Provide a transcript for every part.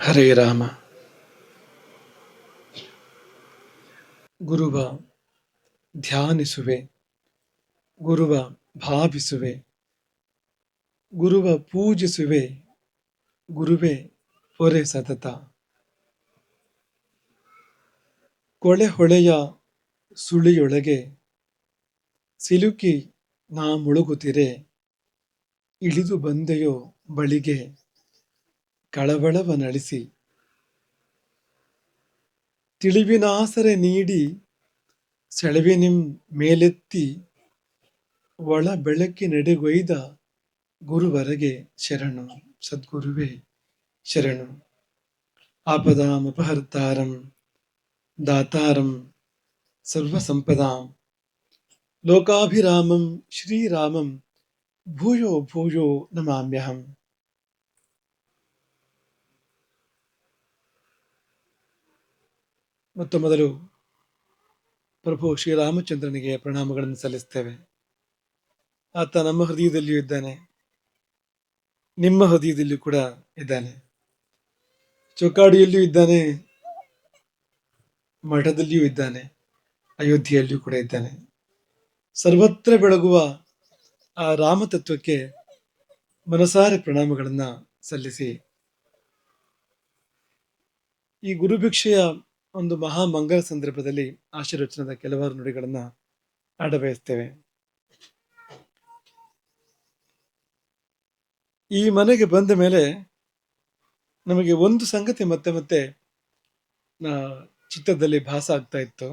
ಹರೇ ರಾಮ. ಗುರುವ, ಧ್ಯಾನಿಸುವೆ. ಗುರುವ, ಭಾವಿಸುವೆ. ಗುರುವ, ಪೂಜಿಸುವೆ. ಗುರುವೆ, ಪೊರೆ ಸತತ. ಕೊಳೆ ಹೊಳೆಯ ಸುಳಿಯೊಳಗೆ ಸಿಲುಕಿ ನಾ ಮುಳುಗುತ್ತಿರೆ. ಇಳಿದು ಬಂದೆಯೋ ಬಳಿಗೆ ಕಳವಳವ ನಳಿಸಿ. ತಿಳಿವಿನಾಸರೆ ನೀಡಿ ಸೆಳವಿನಿಂ ಮೇಲೆತ್ತಿ ಒಳ ಬೆಳಕಿನೆಡೆಗೊಯ್ದ ಗುರುವರೆಗೆ ಶರಣು. ಸದ್ಗುರುವೇ ಶರಣು. ಆಪದಾಮಪಹರ್ತಾರಂ ದಾತಾರಂ ಸರ್ವಸಂಪದಾಂ. ಲೋಕಾಭಿರಾಮಂ ಶ್ರೀರಾಮಂ ಭೂಯೋ ಭೂಯೋ ನಮಾಮ್ಯಹಂ. ಮತ್ತು ಮೊದಲು ಪ್ರಭು ಶ್ರೀರಾಮಚಂದ್ರನಿಗೆ ಪ್ರಣಾಮಗಳನ್ನು ಸಲ್ಲಿಸ್ತೇವೆ ಆತ ನಮ್ಮ ಹೃದಯದಲ್ಲಿಯೂ ಇದ್ದಾನೆ. ನಿಮ್ಮ ಹೃದಯದಲ್ಲಿಯೂ ಕೂಡ ಇದ್ದಾನೆ. ಚೌಕಾಡಿಯಲ್ಲಿಯೂ ಇದ್ದಾನೆ. ಮಠದಲ್ಲಿಯೂ ಇದ್ದಾನೆ. ಅಯೋಧ್ಯೆಯಲ್ಲಿಯೂ ಕೂಡ ಇದ್ದಾನೆ. ಸರ್ವತ್ರ ಬೆಳಗುವ ಆ ರಾಮತತ್ವಕ್ಕೆ ಮನಸಾರೆ ಪ್ರಣಾಮಗಳನ್ನು ಸಲ್ಲಿಸಿ ಈ ಗುರುಭಿಕ್ಷೆಯ ಒಂದು ಮಹಾ ಮಂಗಲ ಸಂದರ್ಭದಲ್ಲಿ ಆಶೀರ್ವಚನದ ಕೆಲವಾರು ನುಡಿಗಳನ್ನ ಆಡಬಯಸ್ತೇವೆ. ಈ ಮನೆಗೆ ಬಂದ ಮೇಲೆ ನಮಗೆ ಒಂದು ಸಂಗತಿ ಮತ್ತೆ ಮತ್ತೆ ಚಿತ್ರದಲ್ಲಿ ಭಾಸ ಆಗ್ತಾ ಇತ್ತು.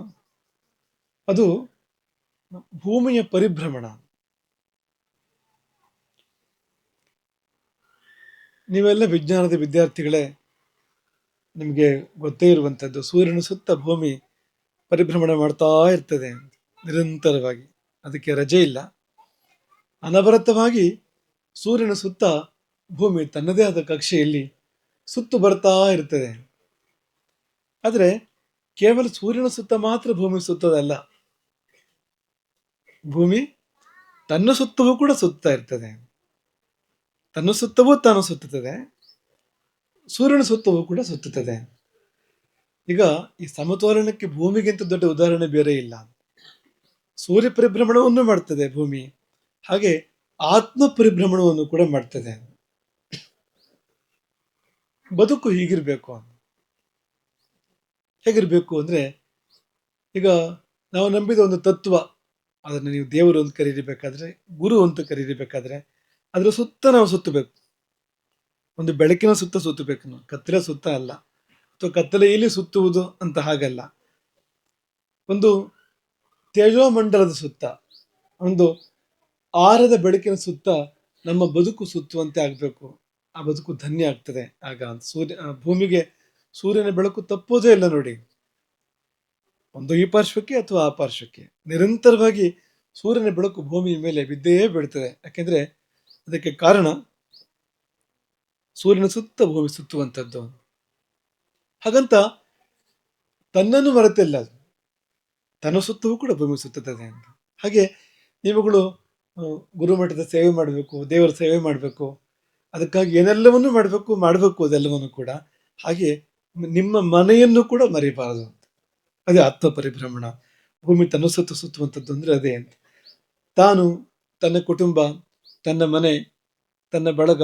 ಅದು ಭೂಮಿಯ ಪರಿಭ್ರಮಣ. ನೀವೆಲ್ಲ ವಿಜ್ಞಾನದ ವಿದ್ಯಾರ್ಥಿಗಳೇ ನಿಮಗೆ ಗೊತ್ತೇ ಇರುವಂಥದ್ದು ಸೂರ್ಯನ ಸುತ್ತ ಭೂಮಿ ಪರಿಭ್ರಮಣ ಮಾಡ್ತಾ ಇರ್ತದೆ ನಿರಂತರವಾಗಿ. ಅದಕ್ಕೆ ರಜೆ ಇಲ್ಲ. ಅನವರತವಾಗಿ ಸೂರ್ಯನ ಸುತ್ತ ಭೂಮಿ ತನ್ನದೇ ಆದ ಕಕ್ಷೆಯಲ್ಲಿ ಸುತ್ತು ಬರ್ತಾ ಇರ್ತದೆ. ಆದರೆ ಕೇವಲ ಸೂರ್ಯನ ಸುತ್ತ ಮಾತ್ರ ಭೂಮಿ ಸುತ್ತದಲ್ಲ. ಭೂಮಿ ತನ್ನ ಸುತ್ತವೂ ಕೂಡ ಸುತ್ತಾ ಇರ್ತದೆ. ತನ್ನ ಸುತ್ತವೂ ತಾನು ಸುತ್ತುತ್ತದೆ. ಸೂರ್ಯನ ಸುತ್ತವೂ ಕೂಡ ಸುತ್ತುತ್ತದೆ. ಈಗ ಈ ಸಮತೋಲನಕ್ಕೆ ಭೂಮಿಗಿಂತ ದೊಡ್ಡ ಉದಾಹರಣೆ ಬೇರೆ ಇಲ್ಲ. ಸೂರ್ಯ ಪರಿಭ್ರಮಣವನ್ನು ಮಾಡ್ತದೆ ಭೂಮಿ. ಹಾಗೆ ಆತ್ಮ ಪರಿಭ್ರಮಣವನ್ನು ಕೂಡ ಮಾಡ್ತದೆ. ಬದುಕು ಹೀಗಿರ್ಬೇಕು. ಹೇಗಿರ್ಬೇಕು ಅಂದ್ರೆ ಈಗ ನಾವು ನಂಬಿದ ಒಂದು ತತ್ವ, ಅದನ್ನು ನೀವು ದೇವರು ಅಂತ ಕರೀಬೇಕಾದ್ರೆ ಗುರು ಅಂತ ಕರೀರಿಬೇಕಾದ್ರೆ ಅದರ ಸುತ್ತ ನಾವು ಸುತ್ತಬೇಕು. ಒಂದು ಬೆಳಕಿನ ಸುತ್ತ ಸುತ್ತಬೇಕು ನಾವು. ಕತ್ತಲೆ ಸುತ್ತ ಅಲ್ಲ. ಅಥವಾ ಕತ್ತಲೆಯಲ್ಲಿ ಸುತ್ತುವುದು ಅಂತ ಹಾಗಲ್ಲ. ಒಂದು ತೇಜೋಮಂಡಲದ ಸುತ್ತ, ಒಂದು ಆರದ ಬೆಳಕಿನ ಸುತ್ತ ನಮ್ಮ ಬದುಕು ಸುತ್ತುವಂತೆ ಆಗಬೇಕು. ಆ ಬದುಕು ಧನ್ಯ ಆಗ್ತದೆ. ಆಗ ಸೂರ್ಯ ಭೂಮಿಗೆ ಸೂರ್ಯನ ಬೆಳಕು ತಪ್ಪೋದೇ ಇಲ್ಲ ನೋಡಿ. ಒಂದು ಈ ಪಾರ್ಶ್ವಕ್ಕೆ ಅಥವಾ ಆ ಪಾರ್ಶ್ವಕ್ಕೆ. ನಿರಂತರವಾಗಿ ಸೂರ್ಯನ ಬೆಳಕು ಭೂಮಿಯ ಮೇಲೆ ಬಿದ್ದೇ ಬೀಳ್ತದೆ. ಯಾಕೆಂದರೆ ಅದಕ್ಕೆ ಕಾರಣ ಸೂರ್ಯನ ಸುತ್ತ ಭೂಮಿ ಸುತ್ತುವಂಥದ್ದು. ಹಾಗಂತ ತನ್ನನ್ನು ಮರೆತಿಲ್ಲ. ತನ್ನ ಸುತ್ತವೂ ಕೂಡ ಭೂಮಿ ಸುತ್ತುತ್ತದೆ ಅಂತ. ಹಾಗೆ ನೀವುಗಳು ಗುರುಮಠದ ಸೇವೆ ಮಾಡಬೇಕು, ದೇವರ ಸೇವೆ ಮಾಡಬೇಕು, ಅದಕ್ಕಾಗಿ ಏನೆಲ್ಲವನ್ನೂ ಮಾಡಬೇಕು ಮಾಡಬೇಕು ಅದೆಲ್ಲವನ್ನು ಕೂಡ. ಹಾಗೆ ನಿಮ್ಮ ಮನೆಯನ್ನು ಕೂಡ ಮರಿಬಾರದು ಅಂತ. ಅದೇ ಆತ್ಮ ಪರಿಭ್ರಮಣ ಭೂಮಿ ತನ್ನ ಸುತ್ತ ಸುತ್ತುವಂಥದ್ದು ಅಂದರೆ ಅದೇ ಅಂತ. ತಾನು ತನ್ನ ಕುಟುಂಬ, ತನ್ನ ಮನೆ, ತನ್ನ ಬಳಗ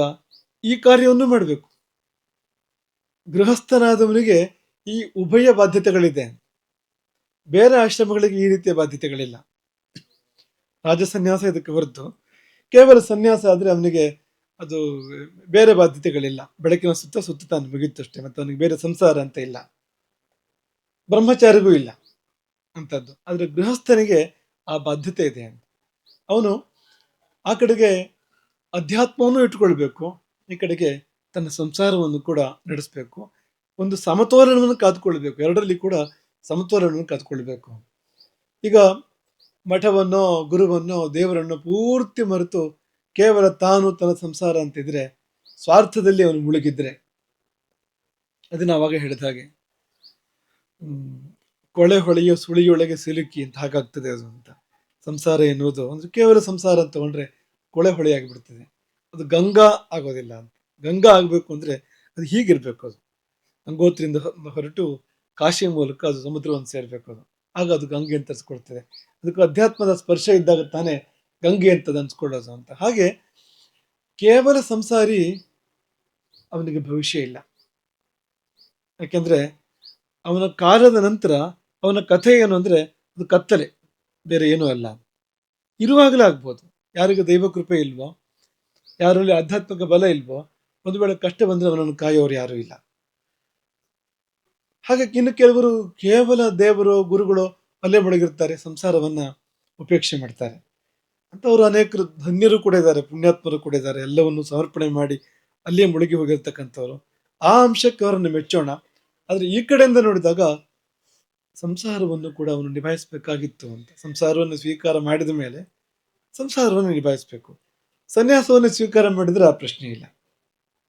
ಈ ಕಾರ್ಯವನ್ನು ಮಾಡಬೇಕು. ಗೃಹಸ್ಥನಾದವನಿಗೆ ಈ ಉಭಯ ಬಾಧ್ಯತೆಗಳಿದೆ. ಬೇರೆ ಆಶ್ರಮಗಳಿಗೆ ಈ ರೀತಿಯ ಬಾಧ್ಯತೆಗಳಿಲ್ಲ. ರಾಜಸನ್ಯಾಸ ಇದಕ್ಕೆ ಹೊರತು ಕೇವಲ ಸನ್ಯಾಸ ಆದರೆ ಅವನಿಗೆ ಅದು ಬೇರೆ ಬಾಧ್ಯತೆಗಳಿಲ್ಲ. ಬೆಳಕಿನ ಸುತ್ತ ಸುತ್ತ ತಾನು ಮುಗಿಯುತ್ತಷ್ಟೇ ಮತ್ತೆ ಅವನಿಗೆ ಬೇರೆ ಸಂಸಾರ ಅಂತ ಇಲ್ಲ. ಬ್ರಹ್ಮಚಾರಿಗೂ ಇಲ್ಲ ಅಂತದ್ದು. ಆದರೆ ಗೃಹಸ್ಥನಿಗೆ ಆ ಬಾಧ್ಯತೆ ಇದೆ ಅವನು ಆ ಕಡೆಗೆ ಅಧ್ಯಾತ್ಮವನ್ನು ಇಟ್ಕೊಳ್ಬೇಕು ಈ ಕಡೆಗೆ ತನ್ನ ಸಂಸಾರವನ್ನು ಕೂಡ ನಡೆಸಬೇಕು. ಒಂದು ಸಮತೋಲನವನ್ನು ಕಾದುಕೊಳ್ಬೇಕು ಎರಡರಲ್ಲಿ ಕೂಡ ಸಮತೋಲನವನ್ನು ಕಾದುಕೊಳ್ಬೇಕು ಈಗ ಮಠವನ್ನೋ, ಗುರುವನ್ನೋ, ದೇವರನ್ನೋ ಪೂರ್ತಿ ಮರೆತು ಕೇವಲ ತಾನು ತನ್ನ ಸಂಸಾರ ಅಂತಿದ್ರೆ ಸ್ವಾರ್ಥದಲ್ಲಿ ಅವನು ಮುಳುಗಿದ್ರೆ. ಅದನ್ನ ಅವಾಗ ಹೇಳಿದ ಹಾಗೆ. ಕೊಳೆ ಹೊಳೆಯೋ ಸುಳಿಯೊಳಗೆ ಸಿಲುಕಿ ಅಂತ ಹಾಗಾಗ್ತದೆ ಅದು ಅಂತ. ಸಂಸಾರ ಎನ್ನುವುದು ಅಂದ್ರೆ ಕೇವಲ ಸಂಸಾರ ಅಂತ ತಗೊಂಡ್ರೆ ಕೊಳೆ ಹೊಳೆ ಆಗಿಬಿಡ್ತದೆ. ಅದು ಗಂಗಾ ಆಗೋದಿಲ್ಲ ಅಂತ. ಗಂಗಾ ಆಗಬೇಕು ಅಂದರೆ ಅದು ಹೀಗಿರಬೇಕು ಅದು. ಗಂಗೋತ್ರಿಯಿಂದ ಹೊರಟು ಕಾಶಿ ಮೂಲಕ ಅದು ಸಮುದ್ರವನ್ನು ಸೇರಬೇಕು ಅದು. ಆಗ ಅದು ಗಂಗೆ ಅಂತ ಅನ್ಸ್ಕೊಳ್ತದೆ. ಅದಕ್ಕೆ ಅಧ್ಯಾತ್ಮದ ಸ್ಪರ್ಶ ಇದ್ದಾಗ ತಾನೇ ಗಂಗೆ ಅಂತ ಅನ್ಸ್ಕೊಳ್ಳೋದು ಅಂತ. ಹಾಗೆ ಕೇವಲ ಸಂಸಾರಿ ಅವನಿಗೆ ಭವಿಷ್ಯ ಇಲ್ಲ. ಯಾಕೆಂದ್ರೆ ಅವನ ಕಾಲದ ನಂತರ ಅವನ ಕಥೆ ಏನು ಅಂದ್ರೆ ಅದು ಕತ್ತಲೆ, ಬೇರೆ ಏನೂ ಅಲ್ಲ. ಇರುವಾಗಲೇ ಆಗ್ಬೋದು. ಯಾರಿಗೂ ದೈವ ಕೃಪೆ ಇಲ್ವೋ ಯಾರಲ್ಲಿ ಆಧ್ಯಾತ್ಮಿಕ ಬಲ ಇಲ್ವೋ, ಒಂದು ವೇಳೆ ಕಷ್ಟ ಬಂದ್ರೆ ಅವನನ್ನು ಕಾಯೋರು ಯಾರೂ ಇಲ್ಲ. ಹಾಗೆ ಇನ್ನು ಕೆಲವರು ಕೇವಲ ದೇವರು, ಗುರುಗಳು ಅಲ್ಲೇ ಮುಳುಗಿರ್ತಾರೆ ಸಂಸಾರವನ್ನ ಉಪೇಕ್ಷೆ ಮಾಡ್ತಾರೆ. ಅಂತವರು ಅನೇಕರು ಧನ್ಯರು ಕೂಡ ಇದ್ದಾರೆ, ಪುಣ್ಯಾತ್ಮರು ಕೂಡ ಇದ್ದಾರೆ, ಎಲ್ಲವನ್ನು ಸಮರ್ಪಣೆ ಮಾಡಿ ಅಲ್ಲೇ ಮುಳುಗಿ ಹೋಗಿರ್ತಕ್ಕಂಥವ್ರು. ಆ ಅಂಶಕ್ಕೆ ಅವರನ್ನು ಮೆಚ್ಚೋಣ. ಆದ್ರೆ ಈ ಕಡೆಯಿಂದ ನೋಡಿದಾಗ ಸಂಸಾರವನ್ನು ಕೂಡ ಅವನು ನಿಭಾಯಿಸಬೇಕಾಗಿತ್ತು ಅಂತ. ಸಂಸಾರವನ್ನು ಸ್ವೀಕಾರ ಮಾಡಿದ ಮೇಲೆ ಸಂಸಾರವನ್ನು ನಿಭಾಯಿಸಬೇಕು. ಸನ್ಯಾಸವನ್ನು ಸ್ವೀಕಾರ ಮಾಡಿದರೆ ಆ ಪ್ರಶ್ನೆ ಇಲ್ಲ.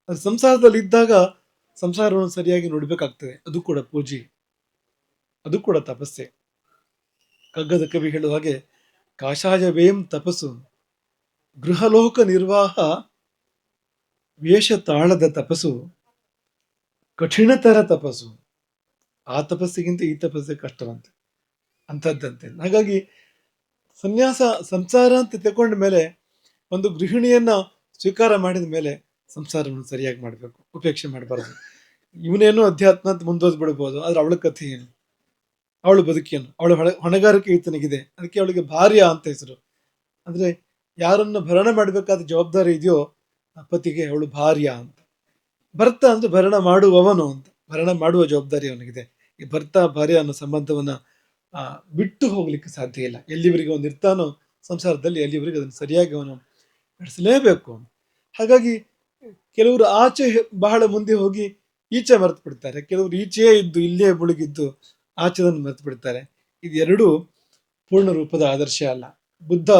ಅದು ಸಂಸಾರದಲ್ಲಿ ಇದ್ದಾಗ ಸಂಸಾರವನ್ನು ಸರಿಯಾಗಿ ನೋಡಬೇಕಾಗ್ತದೆ. ಅದು ಕೂಡ ಪೂಜೆ. ಅದು ಕೂಡ ತಪಸ್ಸೆ. ಕಗ್ಗದ ಕವಿ ಹೇಳುವ ಹಾಗೆ ಕಾಷಾಯವೇಂ ತಪಸ್ಸು. ಗೃಹಲೋಕ ನಿರ್ವಾಹ ವೇಷ ತಾಳದ ತಪಸ್ಸು. ಕಠಿಣತರ ತಪಸ್ಸು. ಆ ತಪಸ್ಸಿಗಿಂತ ಈ ತಪಸ್ಸೆ ಕಷ್ಟವಂತೆ. ಅಂಥದ್ದಂತೆ. ಹಾಗಾಗಿ, ಸನ್ಯಾಸ, ಸಂಸಾರ ಅಂತ ತಗೊಂಡ ಮೇಲೆ ಒಂದು ಗೃಹಿಣಿಯನ್ನು ಸ್ವೀಕಾರ ಮಾಡಿದ ಮೇಲೆ ಸಂಸಾರವನ್ನು ಸರಿಯಾಗಿ ಮಾಡಬೇಕು, ಉಪೇಕ್ಷೆ ಮಾಡಬಾರ್ದು. ಇವನೇನು ಅಧ್ಯಾತ್ಮ ಅಂತ ಮುಂದೋದ್ ಬಿಡ್ಬೋದು ಆದ್ರೆ ಅವಳ ಕಥೆ ಏನು? ಅವಳು ಬದುಕೇನು? ಅವಳ ಹೊಣೆ, ಹೊಣೆಗಾರಿಕೆ ಈತನಿಗಿದೆ. ಅದಕ್ಕೆ ಅವಳಿಗೆ ಭಾರ್ಯ ಅಂತ ಹೆಸರು. ಅಂದ್ರೆ ಯಾರನ್ನು ಭರಣ ಮಾಡಬೇಕಾದ ಜವಾಬ್ದಾರಿ ಇದೆಯೋ ಆ ಪತಿಗೆ ಅವಳು ಭಾರ್ಯ ಅಂತ. ಭರ್ತ ಅಂದ್ರೆ ಭರಣ ಮಾಡುವವನು ಅಂತ. ಭರಣ ಮಾಡುವ ಜವಾಬ್ದಾರಿ ಅವನಿಗಿದೆ. ಈ ಭರ್ತ, ಭಾರ್ಯ ಅನ್ನೋ ಸಂಬಂಧವನ್ನ ಬಿಟ್ಟು ಹೋಗ್ಲಿಕ್ಕೆ ಸಾಧ್ಯ ಇಲ್ಲ. ಎಲ್ಲಿವರೆಗೆ ಅವನು ಇರ್ತಾನೋ ಸಂಸಾರದಲ್ಲಿ ಎಲ್ಲಿವರೆಗೆ ಅದನ್ನು ಸರಿಯಾಗಿ ಅವನು ನಡೆಸಲೇಬೇಕು. ಹಾಗಾಗಿ ಕೆಲವರು ಆಚೆ ಬಹಳ ಮುಂದೆ ಹೋಗಿ ಈಚೆ ಮರೆತು ಬಿಡ್ತಾರೆ ಕೆಲವರು ಈಚೆಯೇ ಇದ್ದು ಇಲ್ಲೇ ಮುಳುಗಿದ್ದು ಆಚೆದನ್ನು ಮರೆತು ಬಿಡ್ತಾರೆ ಇದೆರಡೂ ಪೂರ್ಣ ರೂಪದ ಆದರ್ಶ ಅಲ್ಲ. ಬುದ್ಧ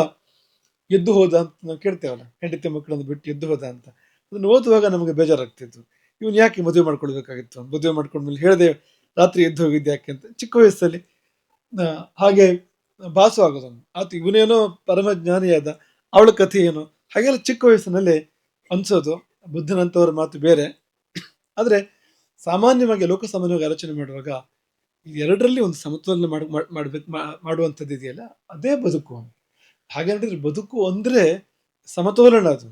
ಎದ್ದು ಹೋದ ಅಂತ ನಾವು ಕೇಳ್ತೇವಲ್ಲ. ಹೆಂಡತಿ ಮಕ್ಕಳನ್ನು ಬಿಟ್ಟು ಎದ್ದು ಹೋದ ಅಂತ. ಅದನ್ನು ಓದುವಾಗ ನಮಗೆ ಬೇಜಾರಾಗ್ತಿತ್ತು. ಇವನು ಯಾಕೆ ಮದುವೆ ಮಾಡ್ಕೊಳ್ಬೇಕಾಗಿತ್ತು? ಮದುವೆ ಮಾಡ್ಕೊಂಡ್ಮೇಲೆ ಹೇಳಿದೆ ರಾತ್ರಿ ಎದ್ದು ಹೋಗಿದ್ದೆ ಯಾಕೆ ಅಂತ. ಚಿಕ್ಕ ವಯಸ್ಸಲ್ಲಿ ಹಾಗೆ ಭಾಸು ಆಗೋದನ್ನು ಆತ ಇವನೇನೋ ಪರಮ ಜ್ಞಾನಿಯಾದ ಅವಳ ಕಥೆ ಏನು ಹಾಗೆಲ್ಲ ಚಿಕ್ಕ ವಯಸ್ಸಿನಲ್ಲಿ ಅನಿಸೋದು. ಬುದ್ಧನಂತವರ ಮಾತು ಬೇರೆ. ಆದರೆ ಸಾಮಾನ್ಯವಾಗಿ ಲೋಕಸಾಮಾನ್ಯವಾಗಿ ಆಲೋಚನೆ ಮಾಡುವಾಗ ಎರಡರಲ್ಲಿ ಒಂದು ಸಮತೋಲನ ಮಾಡ್ ಮಾಡಬೇಕು ಮಾಡುವಂಥದ್ದು ಇದೆಯಲ್ಲ, ಅದೇ ಬದುಕು. ಹಾಗೆ ನೋಡಿದ್ರೆ ಬದುಕು ಅಂದರೆ ಸಮತೋಲನ ಅದು.